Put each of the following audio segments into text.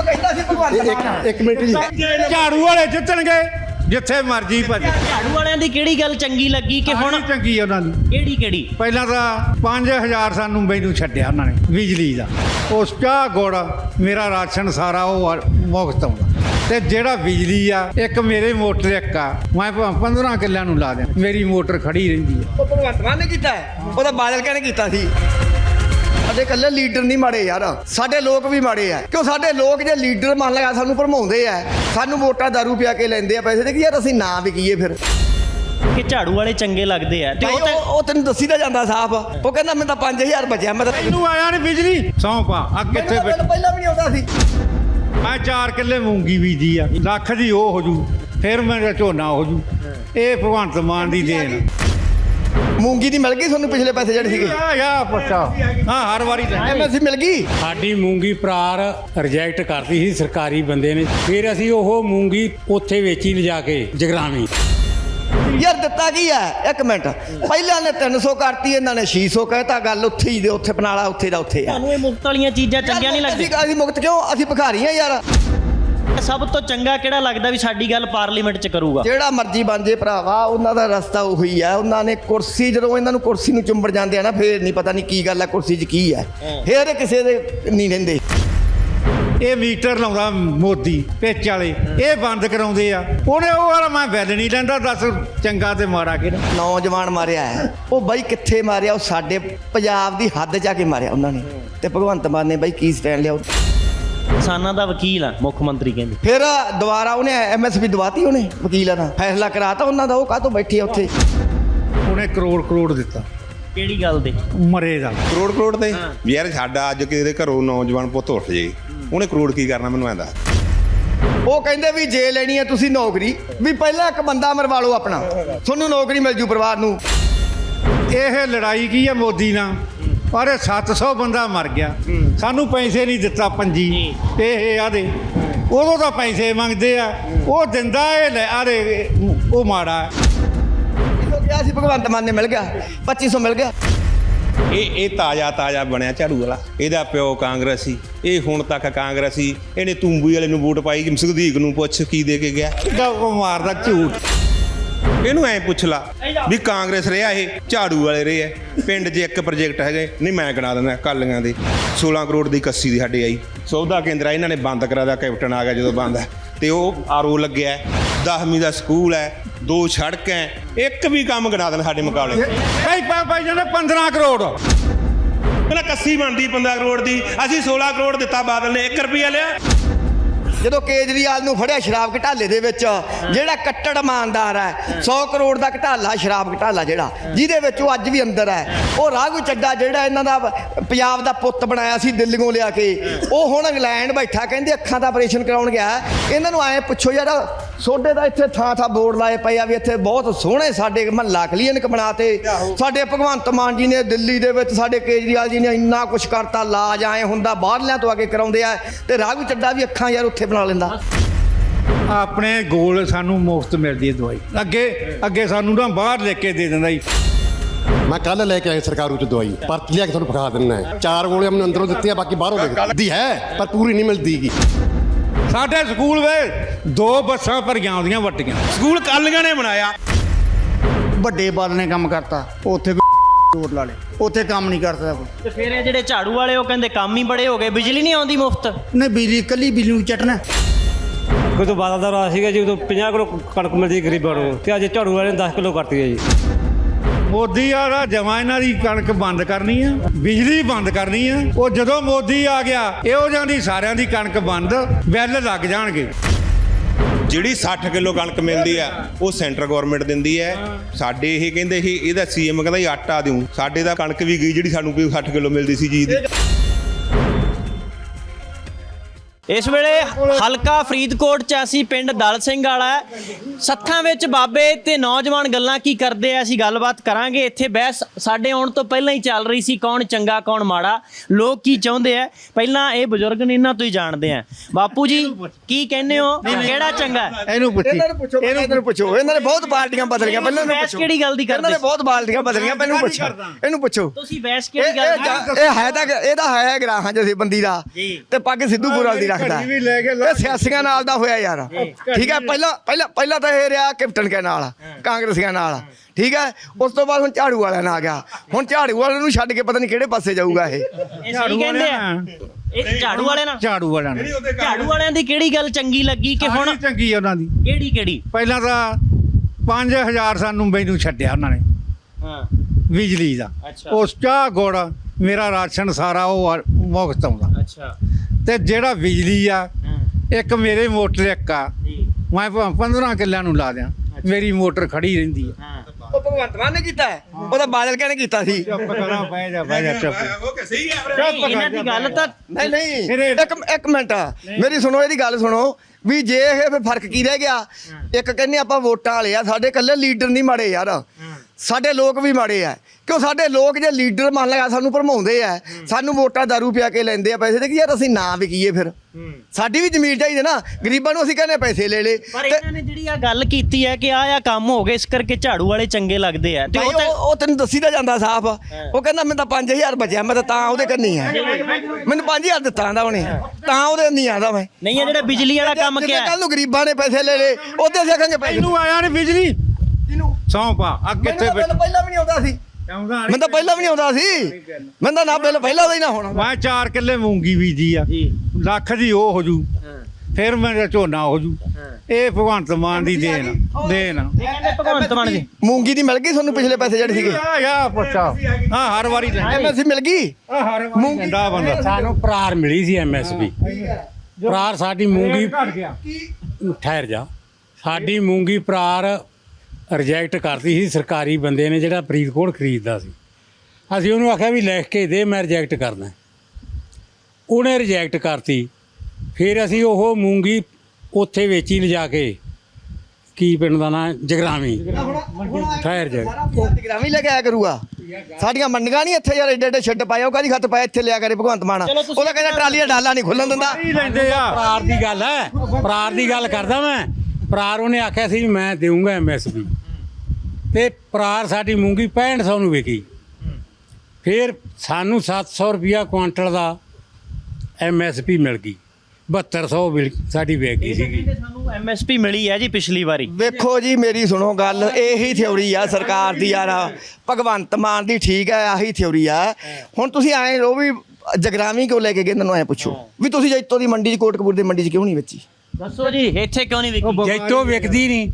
ਕਹਿੰਦਾ ਸੀ ਭਗਵੰਤ ਮਾਨ ਇੱਕ ਮਿੰਟ ਜੀ। ਝਾੜੂ ਵਾਲੇ ਜਿੱਤਣਗੇ ਜਿੱਥੇ ਮਰਜ਼ੀ ਭੱਜ। ਝਾੜੂ ਵਾਲਿਆਂ ਦੀ ਕਿਹੜੀ ਗੱਲ ਚੰਗੀ ਲੱਗੀ ਕਿ ਹੁਣ ਚੰਗੀ ਉਹਨਾਂ ਦੀ। ਕਿਹੜੀ ਕਿਹੜੀ? ਪਹਿਲਾਂ ਤਾਂ 5000 ਸਾਨੂੰ ਮੈਨੂੰ ਛੱਡਿਆ ਉਹਨਾਂ ਨੇ ਬਿਜਲੀ ਦਾ। ਉਸ ਚਾਹ ਗੁੜ ਮੇਰਾ ਰਾਸ਼ਨ ਸਾਰਾ ਉਹ ਮੁਫਤ ਆਉਂਦਾ। ਤੇ ਜਿਹੜਾ ਬਿਜਲੀ ਆ ਇੱਕ ਮੇਰੇ ਮੋਟਰ ਇੱਕ ਆ। ਮੈਂ ਭਾਵੇਂ 15 ਕਿੱਲਿਆਂ ਨੂੰ ਲਾ ਦਿਆਂ। ਮੇਰੀ ਮੋਟਰ ਖੜੀ ਰਹਿੰਦੀ ਆ। ਉਹ ਭਗਵੰਤ ਮਾਨ ਨੇ ਕੀਤਾ ਹੈ। ਉਹਦਾ ਬਾਦਲ ਕਹਿੰਦੇ ਕੀਤਾ ਸੀ। ਸਾਡੇ ਕੱਲੇ ਲੀਡਰ ਨਹੀਂ ਮਾੜੇ ਯਾਰ। ਸਾਡੇ ਲੋਕ ਵੀ ਮਾੜੇ ਆ। ਕਿਉਂ ਸਾਡੇ ਲੋਕ ਜੇ ਲੀਡਰ ਮੰਨ ਲਗਾ ਸਾਨੂੰ ਭਰਮਾਉਂਦੇ ਆ ਸਾਨੂੰ ਵੋਟਾਂ ਦਾਰੂ ਪਿਆ ਕੇ ਲੈਂਦੇ ਆ ਪੈਸੇ ਤੇ ਕੀ ਯਾਰ ਅਸੀਂ ਨਾ ਵਿਕੀਏ ਫਿਰ। ਕਿ ਝਾੜੂ ਵਾਲੇ ਚੰਗੇ ਲੱਗਦੇ ਆ। ਤੇ ਉਹ ਤਾਂ ਉਹ ਉਹ ਤੈਨੂੰ ਦੱਸੀ ਤਾਂ ਜਾਂਦਾ ਸਾਫ਼। ਉਹ ਕਹਿੰਦਾ ਮੈਨੂੰ ਤਾਂ 5000 ਬਚਿਆ ਮੈਂ ਤਾਂ ਤੈਨੂੰ ਆਇਆ ਨਹੀਂ ਬਿਜਲੀ। ਸੌਂ ਪਾ ਆ ਕਿੱਥੇ ਮੈਨੂੰ ਪਹਿਲਾਂ ਵੀ ਨਹੀਂ ਆਉਂਦਾ ਸੀ। ਮੈਂ 4 ਕਿੱਲੇ ਮੂੰਗੀ ਬੀਜੀ ਆ ਲੱਖ ਦੀ ਉਹ ਹੋ ਜੂ ਫਿਰ ਮੇਰਾ ਝੋਨਾ ਹੋ ਜੂ। ਇਹ ਭਗਵੰਤ ਮਾਨ ਦੀ ਦੇਣ। ਮੂੰਗੀ ਦੀ ਮਿਲ ਗਈ ਤੁਹਾਨੂੰ ਪਿਛਲੇ ਪੈਸੇ ਜਿਹੜੇ ਸੀਗੇ? ਆ ਯਾ ਪੱਟਾ ਹਾਂ ਹਰ ਵਾਰੀ ਐਮਐਸਸੀ ਮਿਲ ਗਈ? ਸਾਡੀ ਮੂੰਗੀ ਪਰਾਰ ਰਿਜੈਕਟ ਕਰਦੀ ਸੀ ਸਰਕਾਰੀ ਬੰਦੇ ਨੇ। ਫਿਰ ਅਸੀਂ ਉਹ ਮੂੰਗੀ ਉੱਥੇ ਵੇਚੀ ਲਿਜਾ ਕੇ ਜਗਰਾਵੀ। ਯਾਰ ਦਿੱਤਾ ਕੀ ਹੈ ਇੱਕ ਮਿੰਟ। ਪਹਿਲਾਂ ਨੇ 300 ਕਰਤੀ ਇਹਨਾਂ ਨੇ 600 ਕਹਿਤਾ ਗੱਲ ਉੱਥੇ ਹੀ ਦੇ ਉੱਥੇ ਬਨਾਲਾ ਉੱਥੇ ਦਾ ਉੱਥੇ ਆ। ਤੁਹਾਨੂੰ ਇਹ ਮੁਫਤ ਵਾਲੀਆਂ ਚੀਜ਼ਾਂ ਚੰਗੀਆਂ ਨਹੀਂ ਅਸੀਂ ਲੱਗਦੀਆਂ। ਅਸੀਂ ਮੁਕਤ ਕਿਉਂ? ਅਸੀਂ ਭਿਖਾਰੀ ਆ ਯਾਰ। ਸਭ ਤੋਂ ਚੰਗਾ ਕਿਹੜਾ ਲੱਗਦਾ ਵੀ ਸਾਡੀ ਗੱਲ ਪਾਰਲੀਮੈਂਟ 'ਚ ਕਰੂਗਾ? ਜਿਹੜਾ ਮਰਜ਼ੀ ਬਣ ਜੇ ਭਰਾਵਾ ਉਹਨਾਂ ਦਾ ਰਸਤਾ ਉਹੀ ਆ ਉਹਨਾਂ ਨੇ ਕੁਰਸੀ ਜਦੋਂ ਇਹਨਾਂ ਨੂੰ ਕੁਰਸੀ ਨੂੰ ਚੁੰਬੜ ਜਾਂਦੇ ਆ ਨਾ ਫੇਰ ਨਹੀਂ ਪਤਾ ਨਹੀਂ ਕੀ ਗੱਲ ਆ ਕੁਰਸੀ 'ਚ ਕੀ ਹੈ। ਫੇਰ ਇਹ ਕਿਸੇ ਦੇ ਨਹੀਂ ਰਹਿੰਦੇ। ਇਹ ਮੀਟਰ ਲਾਉਂਦਾ ਮੋਦੀ ਪਿੱਚ ਵਾਲੇ ਇਹ ਬੰਦ ਕਰਾਉਂਦੇ ਆ। ਉਹਨੇ ਉਹ ਵਾਲਾ ਮੈਂ ਬਿੱਲ ਨਹੀਂ ਲੈਂਦਾ ਦੱਸ ਚੰਗਾ ਤੇ ਮਾੜਾ ਕਿਹੜਾ। ਨੌਜਵਾਨ ਮਾਰਿਆ ਹੈ। ਉਹ ਬਾਈ ਕਿੱਥੇ ਮਾਰਿਆ? ਉਹ ਸਾਡੇ ਪੰਜਾਬ ਦੀ ਹੱਦ ਜਾ ਕੇ ਮਾਰਿਆ ਉਹਨਾਂ ਨੇ। ਤੇ ਭਗਵੰਤ ਮਾਨ ਨੇ ਬਾਈ ਕੀ ਸਟੈਂਡ ਲਿਆ? ਕਿਸਾਨਾਂ ਦਾ ਵਕੀਲ ਆ ਮੁੱਖ ਮੰਤਰੀ ਕਹਿੰਦੇ। ਫਿਰ ਦੁਬਾਰਾ ਉਹਨੇ ਐਮਐਸਪੀ ਦਵਾਤੀ ਉਹਨੇ ਵਕੀਲਾਂ ਦਾ। ਫੈਸਲਾ ਕਰਾਤਾ ਉਹਨਾਂ ਦਾ ਉਹ ਕਾਹਤੋਂ ਬੈਠੀ ਆ ਉੱਥੇ? ਉਹਨੇ ਕਰੋੜ ਕਰੋੜ ਦਿੱਤਾ। ਕਿਹੜੀ ਗੱਲ ਦੇ ਮਰੇ ਦਾ। ਕਰੋੜ ਕਰੋੜ ਦੇ ਯਾਰ ਸਾਡਾ ਅੱਜ ਕਿਸੇ ਦੇ ਘਰੋਂ ਨੌਜਵਾਨ ਪੁੱਤ ਉੱਠ ਜੇ ਉਹਨੇ ਕਰੋੜ ਕੀ ਕਰਨਾ ਮੈਨੂੰ ਐਂ ਦੱਸ। ਉਹ ਕਹਿੰਦੇ ਵੀ ਜੇ ਲੈਣੀ ਹੈ ਤੁਸੀਂ ਨੌਕਰੀ ਵੀ ਪਹਿਲਾਂ ਇੱਕ ਬੰਦਾ ਮਰਵਾ ਲਓ ਆਪਣਾ। ਤੁਹਾਨੂੰ ਨੌਕਰੀ ਮਿਲ ਜੂ ਪਰਿਵਾਰ ਨੂੰ। ਇਹ ਲੜਾਈ ਕੀ ਹੈ ਮੋਦੀ ਨਾਲ? ਪਰ ਇਹ 700 ਬੰਦਾ ਮਰ ਗਿਆ। ਸਾਨੂੰ ਪੈਸੇ ਨਹੀਂ ਦਿੱਤਾ ਪੰਜੀ। ਇਹ ਆਦੇ ਉਦੋਂ ਤਾਂ ਪੈਸੇ ਮੰਗਦੇ ਆ। ਉਹ ਦਿੰਦਾ ਇਹ ਲੈ ਆਦੇ ਉਹ ਮਾੜਾ ਕਿਹਾ ਸੀ ਭਗਵੰਤ ਮਾਨ ਨੇ ਮਿਲ ਗਿਆ। 2500 ਮਿਲ ਗਿਆ। ਇਹ ਇਹ ਤਾਜ਼ਾ ਤਾਜ਼ਾ ਬਣਿਆ ਝਾੜੂ ਵਾਲਾ। ਇਹਦਾ ਪਿਓ ਕਾਂਗਰਸੀ। ਇਹ ਹੁਣ ਤੱਕ ਕਾਂਗਰਸੀ। ਇਹਨੇ ਤੂੰਬੀ ਵਾਲੇ ਨੂੰ ਵੋਟ ਪਾਈ ਕਿ ਸੁਖਦੀਕ ਨੂੰ ਪੁੱਛ ਕੀ ਦੇ ਕੇ ਗਿਆ? ਕਿੱਡਾ ਮਾਰਦਾ ਝੂਠ। ਇਹਨੂੰ ਐਂ ਪੁੱਛ ਲਾ ਵੀ ਕਾਂਗਰਸ ਰਿਹਾ ਇਹ? ਝਾੜੂ ਵਾਲੇ ਰਹੇ ਐ। ਪਿੰਡ 'ਚ ਇੱਕ ਪ੍ਰੋਜੈਕਟ ਹੈਗੇ। ਨਹੀਂ ਮੈਂ ਗਿਣਾ ਦਿੰਦਾ ਕਾਲੀਆਂ ਦੇ। 16 ਕਰੋੜ ਦੀ ਕੱਸੀ ਦੀ ਸਾਡੇ ਆਈ। ਸੌਦਾ ਕੇਂਦਰ ਆ ਇਹਨਾਂ ਨੇ ਬੰਦ ਕਰਾ ਦਿਆ ਕੈਪਟਨ ਆ ਗਿਆ ਜਦੋਂ ਬੰਦ ਹੈ ਤੇ ਉਹ ਆਰਓ ਲੱਗਿਆ 10ਵੀਂ ਦਾ ਸਕੂਲ ਹੈ ਦੋ ਸੜਕਾਂ ਹੈ, ਇੱਕ ਵੀ ਕੰਮ ਗਿਣਾ ਦੇਣ ਸਾਡੇ ਮੁਕਾਬਲੇ ਪਾ ਪਾਈ ਜਾਂਦੇ 15 ਕਰੋੜ। ਕਹਿੰਦਾ ਕੱਸੀ ਬਣਦੀ 15 ਕਰੋੜ ਦੀ। ਅਸੀਂ 16 ਕਰੋੜ ਦਿੱਤਾ ਬਾਦਲ ਨੇ 1 ਰੁਪਿਆ ਲਿਆ। ਜਦੋਂ ਕੇਜਰੀਵਾਲ ਨੂੰ ਫੜਿਆ ਸ਼ਰਾਬ ਘਟਾਲੇ ਦੇ ਵਿੱਚ, ਜਿਹੜਾ ਕੱਟੜ ਇਮਾਨਦਾਰ ਹੈ 100 ਕਰੋੜ ਦਾ ਘਟਾਲਾ ਸ਼ਰਾਬ ਘਟਾਲਾ ਜਿਹੜਾ, ਜਿਹਦੇ ਵਿੱਚ ਉਹ ਅੱਜ ਵੀ ਅੰਦਰ ਹੈ। ਉਹ ਰਾਘੂ ਚੱਡਾ ਜਿਹੜਾ ਇਹਨਾਂ ਦਾ ਪੰਜਾਬ ਦਾ ਪੁੱਤ ਬਣਾਇਆ ਸੀ ਦਿੱਲੀੋਂ ਲਿਆ ਕੇ, ਉਹ ਹੁਣ ਇੰਗਲੈਂਡ ਬੈਠਾ, ਕਹਿੰਦੇ ਅੱਖਾਂ ਦਾ ਆਪਰੇਸ਼ਨ ਕਰਾਉਣ ਗਿਆ। ਇਹਨਾਂ ਨੂੰ ਐ ਪੁੱਛੋ ਯਾਰ ਸੋਡੇ ਦਾ ਇੱਥੇ ਥਾਂ ਥਾਂ ਬੋਰਡ ਲਾਏ ਪਏ ਆ ਵੀ ਇੱਥੇ ਬਹੁਤ ਸੋਹਣੇ ਸਾਡੇ ਮਹੱਲਾ ਕਲੀਨਿਕ ਬਣਾਤੇ ਸਾਡੇ ਭਗਵੰਤ ਮਾਨ ਜੀ ਨੇ ਦਿੱਲੀ ਦੇ ਵਿੱਚ ਸਾਡੇ ਕੇਜਰੀਵਾਲ ਜੀ ਨੇ ਇੰਨਾ ਕੁਛ ਕਰਤਾ ਲਾਜ ਆਏ ਹੁੰਦਾ ਬਾਹਰਲਿਆਂ ਤੋਂ ਆ ਕੇ ਕਰਾਉਂਦੇ ਆ ਤੇ ਰਾਘੂ ਚੱਡਾ ਵੀ ਅੱਖਾਂ ਯਾਰ ਉੱਥੇ ਬਣਾ ਲੈਂਦਾ। ਆਪਣੇ ਗੋਲ ਸਾਨੂੰ ਮੁਫਤ ਮਿਲਦੀ ਹੈ ਦਵਾਈ। ਅੱਗੇ ਅੱਗੇ ਸਾਨੂੰ ਨਾ ਬਾਹਰ ਲੈ ਕੇ ਦੇ ਦਿੰਦਾ ਜੀ। ਮੈਂ ਕੱਲ ਲੈ ਕੇ ਆਇਆ ਸਰਕਾਰੂ ਚ ਦਵਾਈ ਪਰਚੀ ਲਿਆ ਕੇ ਤੁਹਾਨੂੰ ਫੜਾ ਦਿੰਨਾ ਹੈ ਚਾਰ ਗੋਲੀਆਂ ਮੈਨੂੰ ਅੰਦਰੋਂ ਦਿੱਤੀਆਂ ਬਾਕੀ ਬਾਹਰੋਂ ਲਿਖਦੀ ਹੈ ਪਰ ਪੂਰੀ ਨਹੀਂ ਮਿਲਦੀਗੀ। ਸਾਡੇ ਸਕੂਲ ਵੇ ਦੋ ਬੱਸਾਂ ਭਰੀਆਂ ਆਉਂਦੀਆਂ ਵੱਟੀਆਂ। ਸਕੂਲ ਕਾਲੀਆਂ ਨੇ ਬਣਾਇਆ। ਵੱਡੇ ਬਾਦਲ ਨੇ ਕੰਮ ਕਰਤਾ। ਉੱਥੇ ਰੋਡ ਲਾ ਲੇ ਉੱਥੇ ਕੰਮ ਨਹੀਂ ਕਰ ਸਕਦਾ ਕੋਈ। ਤੇ ਫਿਰ ਇਹ ਜਿਹੜੇ ਝਾੜੂ ਵਾਲੇ ਉਹ ਕਹਿੰਦੇ ਕੰਮ ਹੀ ਬੜੇ ਹੋ ਗਏ। ਬਿਜਲੀ ਨਹੀਂ ਆਉਂਦੀ ਮੁਫਤ। ਨੇ ਬਿਜਲੀ ਕੱਲੀ ਬਿਜਲੀ ਨੂੰ ਚਟਣਾ। ਜਦੋਂ ਬਾਦਲ ਦਾ ਰਾਜ ਸੀਗਾ ਜੀ ਉਦੋਂ 50 ਕਿਲੋ ਕਣਕ ਮਿਲਦੀ ਗਰੀਬਾਂ ਨੂੰ। ਤੇ ਅੱਜ ਝਾੜੂ ਵਾਲੇ ਨੇ 10 ਕਿਲੋ ਕਰਤੀ ਹੈ ਜੀ। ਮੋਦੀ ਵਾਲਾ ਜਮਾ ਇਹਨਾਂ ਦੀ ਕਣਕ ਬੰਦ ਕਰਨੀ ਆ, ਬਿਜਲੀ ਬੰਦ ਕਰਨੀ ਆ, ਉਹ ਜਦੋਂ ਮੋਦੀ ਆ ਗਿਆ, ਇਹੋ ਜਿਹਾਂ ਦੀ ਸਾਰਿਆਂ ਦੀ ਕਣਕ ਬੰਦ ਬਿੱਲ ਲੱਗ ਜਾਣਗੇ। ਜਿਹੜੀ 60 ਕਿਲੋ ਕਣਕ ਮਿਲਦੀ ਆ, ਉਹ ਸੈਂਟਰ ਗਵਰਨਮੈਂਟ ਦਿੰਦੀ ਹੈ ਸਾਡੇ ਇਹ ਕਹਿੰਦੇ ਸੀ, ਇਹਦਾ ਸੀਐਮ ਕਹਿੰਦਾ ਜੀ ਆਟਾ ਦਿਉ ਸਾਡੇ ਦਾ ਕਣਕ ਵੀ ਗਈ ਜਿਹੜੀ ਸਾਨੂੰ ਕੋਈ 60 ਕਿਲੋ ਮਿਲਦੀ ਸੀ ਜੀ ਦੀ। ਇਸ ਵੇਲੇ ਹਲਕਾ ਫਰੀਦਕੋਟ ਚ ਅਸੀਂ ਪਿੰਡ ਦਲ ਸਿੰਘ ਵਾਲਾ। ਸੱਥਾਂ ਵਿੱਚ ਬਾਬੇ ਤੇ ਨੌਜਵਾਨ ਗੱਲਾਂ ਕੀ ਕਰਦੇ ਆ ਅਸੀਂ ਗੱਲਬਾਤ ਕਰਾਂਗੇ। ਇੱਥੇ ਬਹਿਸ ਸਾਡੇ ਆਉਣ ਤੋਂ ਪਹਿਲਾਂ ਹੀ ਚੱਲ ਰਹੀ ਸੀ ਕੌਣ ਚੰਗਾ ਕੌਣ ਮਾੜਾ। ਲੋਕ ਕੀ ਚਾਹੁੰਦੇ ਆ? ਪਹਿਲਾਂ ਇਹ ਬਜ਼ੁਰਗ ਨੇ ਇਹਨਾਂ ਤੋਂ ਹੀ ਜਾਣਦੇ ਆ। ਬਾਪੂ ਜੀ ਕੀ ਕਹਿੰਦੇ ਹੋ? ਕਿਹੜਾ ਚੰਗਾ? ਇਹਨੂੰ ਪੁੱਛੀ। ਇਹਨਾਂ ਨੂੰ ਪੁੱਛੋ ਇਹਨਾਂ ਨੂੰ ਇਹਨਾਂ ਬਹੁਤ ਪਾਰਟੀਆਂ ਬਦਲੀਆਂ ਪਹਿਲਾਂ ਇਹਨਾਂ ਪੁੱਛੋ। ਕਿਹੜੀ ਗੱਲ ਦੀ ਇਹਨਾਂ ਕਰਦੇ ਨੇ ਬਹੁਤ ਪਾਰਟੀਆਂ ਬਦਲੀਆਂ। ਪਹਿਲਾਂ ਇਹਨੂੰ ਪੁੱਛੋ। ਇਹਨੂੰ ਪੁੱਛੋ। ਤੁਸੀਂ ਬਹਿਸ ਕਿਹੜੀ ਗੱਲ ਇਹ ਹੈ ਤਾਂ ਇਹਦਾ ਹੈ ਗਰਾਹਾਂ ਜਥੇ ਬੰਦੀ ਦਾ ਜੀ। ਤੇ ਪੱਗ ਸਿੱਧੂਪੁਰ ਵਾਲੀ ਦੀ ਰੱਖਦਾ ਘੜੀ ਵੀ ਲੈ ਕੇ ਲਾ ਇਹ ਸਿਆਸੀਆਂ ਨਾਲ ਦਾ ਹੋਇਆ ਯਾਰ। ਠੀਕ ਹੈ ਪਹਿਲਾਂ ਪਹਿਲਾਂ ਪਹਿਲਾਂ ਤਾਂ ਇਹ ਰਿਹਾ ਕੈਪਟਨ ਕੇ ਨਾਲ ਕਾਂਗਰਸੀਆਂ ਨਾਲ। ਠੀਕ ਹੈ ਉਸ ਤੋਂ ਬਾਅਦ ਹੁਣ ਝਾੜੂ ਵਾਲਿਆਂ ਨਾਲ ਆ ਗਿਆ। ਹੁਣ ਝਾੜੂ ਵਾਲਿਆਂ ਨੂੰ ਛੱਡ ਕੇ ਪਤਾ ਨਹੀਂ ਕਿਹੜੇ ਪਾਸੇ ਜਾਊਗਾ ਇਹ। ਇਹ ਸਹੀ ਕਹਿੰਦੇ ਆ। ਇਹ ਝਾੜੂ ਵਾਲੇ ਨਾਲ। ਝਾੜੂ ਵਾਲਿਆਂ ਨੇ ਝਾੜੂ ਵਾਲਿਆਂ ਦੀ ਕਿਹੜੀ ਗੱਲ ਚੰਗੀ ਲੱਗੀ ਕਿ ਹੁਣ ਚੰਗੀ ਆ ਉਹਨਾਂ ਦੀ? ਕਿਹੜੀ ਕਿਹੜੀ? ਪਹਿਲਾਂ ਤਾਂ 5000 ਸਾਨੂੰ ਮੈਨੂੰ ਛੱਡਿਆ ਉਹਨਾਂ ਨੇ। ਹਾਂ। ਬਿਜਲੀ ਦਾ। ਅੱਛਾ। ਉਸ ਚਾਹ ਗੁੜ ਮੇਰਾ ਰਾਸ਼ਨ ਸਾਰਾ ਉਹ ਮੁਫਤ ਆਉਂਦਾ। ਅੱਛਾ। ਤੇ ਜਿਹੜਾ ਬਿਜਲੀ ਆ ਇੱਕ ਮੇਰੇ ਮੋਟਰ ਇੱਕ ਆ। ਜੀ। ਮੈਂ ਭਾਵੇਂ 15 ਕਿੱਲਿਆਂ ਨੂੰ ਲਾ ਦਿਆਂ। ਮੇਰੀ ਮੋਟਰ ਖੜੀ ਰਹਿੰਦੀ ਹੈ ਹਾਂ। ਉਹ ਭਗਵੰਤ ਮਾਨ ਨੇ ਕੀਤਾ ਉਹ ਤਾਂ ਬਾਦਲ ਕਹਿੰਦੇ ਕੀਤਾ ਸੀ। ਚੁੱਪ ਕਰਾਂ ਬਹਿ ਜਾ ਬਹਿ ਜਾ ਚੁੱਪ। ਓਕੇ ਸਹੀ ਹੈ ਨਹੀਂ, ਇਹਨਾਂ ਦੀ ਗੱਲ ਤਾਂ ਨਹੀਂ ਨਹੀਂ ਫਿਰ ਇਹ- ਇੱਕ ਇੱਕ ਮਿੰਟ। ਮੇਰੀ ਸੁਣੋ ਇਹਦੀ ਗੱਲ ਸੁਣੋ। ਵੀ ਜੇ ਇਹ ਫਿਰ ਫ਼ਰਕ ਕੀ ਰਹਿ ਗਿਆ? ਇੱਕ ਕਹਿੰਦੇ ਆਪਾਂ ਵੋਟਾਂ ਵਾਲੇ ਆ ਸਾਡੇ ਇਕੱਲੇ ਲੀਡਰ ਨਹੀਂ ਮਾੜੇ ਯਾਰ। ਸਾਡੇ ਲੋਕ ਵੀ ਮਾੜੇ ਆ। ਕਿਉਂ ਸਾਡੇ ਲੋਕ ਜੇ ਲੀਡਰ ਮੰਨ ਲਿਆ ਸਾਨੂੰ ਭਰਮਾਉਂਦੇ ਆ ਸਾਨੂੰ ਵੋਟਾਂ ਦਾਰੂ ਪਿਆ ਕੇ ਲੈਂਦੇ ਆ ਪੈਸੇ ਤੇ ਕੀ ਯਾਰ ਅਸੀਂ ਨਾ ਵਿਕੀਏ ਫਿਰ। ਸਾਡੀ ਵੀ ਜ਼ਮੀਰ ਚਾਹੀਦੀ ਨਾ ਗਰੀਬਾਂ ਨੂੰ ਅਸੀਂ ਕਹਿੰਦੇ ਪੈਸੇ ਲੈ ਲੈ। ਪਰ ਇਹਨਾਂ ਨੇ ਜਿਹੜੀ ਆ ਗੱਲ ਕੀਤੀ ਹੈ ਕਿ ਆ ਆ ਕੰਮ ਹੋ ਗਏ ਇਸ ਕਰਕੇ ਝਾੜੂ ਵਾਲੇ ਚੰਗੇ ਲੱਗਦੇ ਆ। ਤੇ ਉਹ ਤੇ ਉਹ ਤੈਨੂੰ ਦੱਸੀ ਤਾਂ ਜਾਂਦਾ ਸਾਫ਼। ਉਹ ਕਹਿੰਦਾ ਮੈਨੂੰ ਤਾਂ 5000 ਬਚਿਆ ਮੈਂ ਤਾਂ ਤਾਂ ਉਹਦੇ ਕੰਨੀ ਆ। ਮੈਨੂੰ 5000 ਦਿੱਤਾ ਆਂਦਾ ਉਹਨੇ। ਤਾਂ ਉਹਦੇ ਨਹੀਂ ਆਂਦਾ ਮੈਂ। ਨਹੀਂ ਇਹ ਜਿਹੜਾ ਬਿਜਲੀ ਵਾਲਾ ਕੰਮ ਕਿਹਾ ਕੱਲ ਨੂੰ ਗਰੀਬਾਂ ਨੇ ਪੈਸੇ ਲੈ ਲਏ ਉਹਦੇ ਅਸੀਂ ਆਖਾਂਗੇ ਪੈਸੇ ਇਹਨੂੰ ਆਇਆ ਨਹੀਂ ਬਿਜਲੀ। ਸੌਂ ਪਾ ਆ ਮੈਨੂੰ ਕਿੱਥੇ ਤਾਂ ਬਿੱਲ ਪਹਿਲਾਂ ਵੀ ਨਹੀਂ ਆਉਂਦਾ ਸੀ। ਆਉਂਦਾ ਮੈਨੂੰ ਤਾਂ ਪਹਿਲਾਂ ਵੀ ਨਹੀਂ ਆਉਂਦਾ ਸੀ। ਮੈਨੂੰ ਤਾਂ ਨਾ ਬਿੱਲ ਪਹਿਲਾਂ ਦਾ ਹੀ ਨਾ ਹੋਣਾ। ਮੈਂ 4 ਕਿੱਲੇ ਮੂੰਗੀ ਬੀਜੀ ਆ। ਜੀ। ਲੱਖ ਦੀ ਉਹ ਹੋ ਜੂ। ਫਿਰ ਮੇਰਾ ਝੋਨਾ ਹੋ ਜੂ। ਇਹ ਭਗਵੰਤ ਮਾਨ ਦੀ ਦੇਣ ਦੇਣ। ਕਹਿੰਦੇ ਭਗਵੰਤ ਮਾਨ ਜੀ ਮੂੰਗੀ ਦੀ ਮਿਲ ਗਈ ਤੁਹਾਨੂੰ ਪਿਛਲੇ ਪੈਸੇ ਜਿਹੜੇ ਸੀਗੇ? ਆ ਯਾ ਪੁੱਛਾ ਹਾਂ ਹਰ ਵਾਰੀ ਲੈਂਦਾ। ਐਮਐਸਸੀ ਮਿਲ ਗਈ? ਆ ਹਰ ਵਾਰੀ ਲੈਂਦਾ ਬੰਦਾ। ਸਾਨੂੰ ਪ੍ਰਾਰ ਮਿਲੀ ਸੀ ਐਮਐਸਪੀ ਪ੍ਰਾਰ ਸਾਡੀ ਮੂੰਗੀ ਠਹਿਰ ਜਾ। ਸਾਡੀ ਮੂੰਗੀ ਪ੍ਰਾਰ ਰਿਜੈਕਟ ਕਰਤੀ ਸੀ ਸਰਕਾਰੀ ਬੰਦੇ ਨੇ ਜਿਹੜਾ ਫਰੀਦਕੋਟ ਖਰੀਦਦਾ ਸੀ। ਅਸੀਂ ਉਹਨੂੰ ਆਖਿਆ ਵੀ ਲਿਖ ਕੇ ਦੇ ਮੈਂ ਰਿਜੈਕਟ ਕਰਨਾ। ਉਹਨੇ ਰਿਜੈਕਟ ਕਰਤੀ। ਫਿਰ ਅਸੀਂ ਉਹ ਮੂੰਗੀ ਉੱਥੇ ਵੇਚੀ ਲਿਜਾ ਕੇ ਕੀ ਪਿੰਡ ਦਾ ਨਾਂ ਜਗਰਾਵੀ। ਠਹਿਰ ਜਾ। ਗ੍ਰਾਮੀ ਲੈ ਕੇ ਆਇਆ ਕਰੂਗਾ। ਸਾਡੀਆਂ ਮੰਡੀਆਂ ਨਹੀਂ ਇੱਥੇ ਯਾਰ ਏਡੇ ਏਡੇ ਛੱਡ ਪਾਇਆ ਉਹ ਕਾਦੀ ਖੱਤ ਪਾਇਆ ਇੱਥੇ ਲਿਆ ਕਰੇ ਭਗਵੰਤ ਮਾਨ। ਉਹਦਾ ਕਹਿੰਦਾ ਟਰਾਲੀਆਂ ਡਾਲਾ ਨਹੀਂ ਖੁੱਲਣ ਦਿੰਦਾ। ਹੀ ਲੈਂਦੇ ਆ। ਪ੍ਰਾਰ ਦੀ ਗੱਲ ਹੈ ਪ੍ਰਾਰ ਦੀ ਗੱਲ ਕਰਦਾ ਮੈਂ। ਪ੍ਰਾਰ ਉਹਨੇ ਆਖਿਆ ਸੀ ਵੀ ਮੈਂ ਦੇਵਾਂਗਾ ਐਮਐਸਪੀ ਤੇ ਪ੍ਰਾਰ ਸਾਡੀ ਮੂੰਗੀ 6500 ਨੂੰ ਵਿਕੀ। ਫਿਰ ਸਾਨੂੰ 700 ਰੁਪਿਆ ਕੁਆਂਟਲ ਦਾ ਐਮਐਸਪੀ ਮਿਲ ਗਈ। 7200 ਮਿਲ ਸਾਡੀ ਵਿਕ ਗਈ ਸੀਗੀ। ਸਾਨੂੰ ਐਮਐਸਪੀ ਮਿਲੀ ਹੈ ਜੀ ਪਿਛਲੀ ਵਾਰੀ। ਵੇਖੋ ਜੀ ਮੇਰੀ ਸੁਣੋ ਗੱਲ ਇਹੀ ਥਿਉਰੀ ਆ ਸਰਕਾਰ ਦੀ ਯਾਰ। ਭਗਵੰਤ ਮਾਨ ਦੀ ਠੀਕ ਹੈ ਆਹੀ ਥਿਉਰੀ ਆ। ਹੁਣ ਤੁਸੀਂ ਐਂ ਲੋ ਵੀ ਜਗਰਾਵੀ ਕਿਉਂ ਲੈ ਕੇ ਗਏ? ਮੈਨੂੰ ਐਂ ਪੁੱਛੋ। ਵੀ ਤੁਸੀਂ ਜੈਤੋ ਦੀ ਮੰਡੀ 'ਚ ਕੋਟਕਪੂਰ ਦੀ ਮੰਡੀ 'ਚ ਕਿਉਂ ਨਹੀਂ ਵੇਚੀ? ਦੱਸੋ ਜੀ। ਇੱਥੇ ਕਿਉਂ ਨਹੀਂ ਵਿਕੀ ਜੈਤੋ ਵਿਕਦੀ ਨਹੀਂ।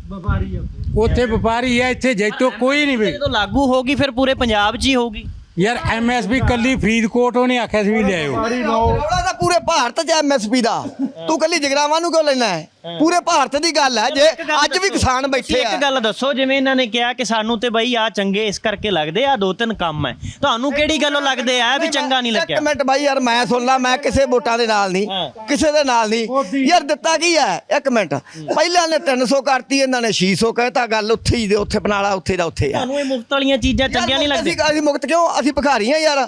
ਉੱਥੇ ਵਪਾਰੀ ਹੈ ਇੱਥੇ ਜੈਤੋ ਕੋਈ ਨਹੀਂ ਵਿਕ ਜਦੋਂ ਲਾਗੂ ਹੋਗੀ ਫਿਰ ਪੂਰੇ ਪੰਜਾਬ 'ਚ ਹੀ ਹੋਊਗੀ ਯਾਰ ਐਮਐਸਪੀ ਕੱਲੀ ਫਰੀਦਕੋਟ ਉਹਨੇ ਆਖਿਆ ਸੀ ਵੀ ਲਿਆਇਓ। ਰੌਲਾ ਤਾਂ ਪੂਰੇ ਭਾਰਤ 'ਚ ਐਮਐਸਪੀ ਦਾ। ਤੂੰ ਕੱਲੀ ਜਗਰਾਵਾਂ ਨੂੰ ਕਿਉਂ ਲੈਣਾ ਹੈ? ਪੂਰੇ ਭਾਰਤ ਦੀ ਗੱਲ ਹੈ ਜੇ ਅੱਜ ਵੀ ਕਿਸਾਨ ਬੈਠੇ ਆ ਇੱਕ ਗੱਲ ਦੱਸੋ ਜਿਵੇਂ ਇਹਨਾਂ ਨੇ ਕਿਹਾ ਕਿ ਸਾਨੂੰ ਤੇ ਬਈ ਆ ਚੰਗੇ ਇਸ ਕਰਕੇ ਲੱਗਦੇ ਆ ਦੋ ਤਿੰਨ ਕੰਮ ਹੈ। ਤੁਹਾਨੂੰ ਕਿਹੜੀ ਗੱਲੋਂ ਲੱਗਦੇ ਆ? ਵੀ ਚੰਗਾ ਨਹੀਂ ਲੱਗਿਆ। ਇੱਕ ਮਿੰਟ ਬਾਈ ਯਾਰ ਮੈਂ ਸੁਣ ਲਾ ਮੈਂ ਕਿਸੇ ਵੋਟਾਂ ਦੇ ਨਾਲ ਨਹੀਂ ਕਿਸੇ ਦੇ ਨਾਲ ਨਹੀਂ। ਯਾਰ ਦਿੱਤਾ ਕੀ ਹੈ? ਇੱਕ ਮਿੰਟ। ਪਹਿਲਾਂ ਨੇ 300 ਕਰਤੀ ਇਹਨਾਂ ਨੇ 600 ਕਹਿਤਾ ਗੱਲ ਉੱਥੇ ਹੀ ਦੇ ਉੱਥੇ ਬਣਾ ਲਾ ਉੱਥੇ ਦਾ ਉੱਥੇ ਆ। ਤੁਹਾਨੂੰ ਇਹ ਮੁਫਤ ਵਾਲੀਆਂ ਚੀਜ਼ਾਂ ਚੰਗੀਆਂ ਨਹੀਂ ਲੱਗਦੀਆਂ ਅਸੀਂ ਅਸੀਂ ਮੁਕਤ ਕਿਉਂ? ਅਸੀਂ ਭਿਖਾਰੀ ਆ ਯਾਰ।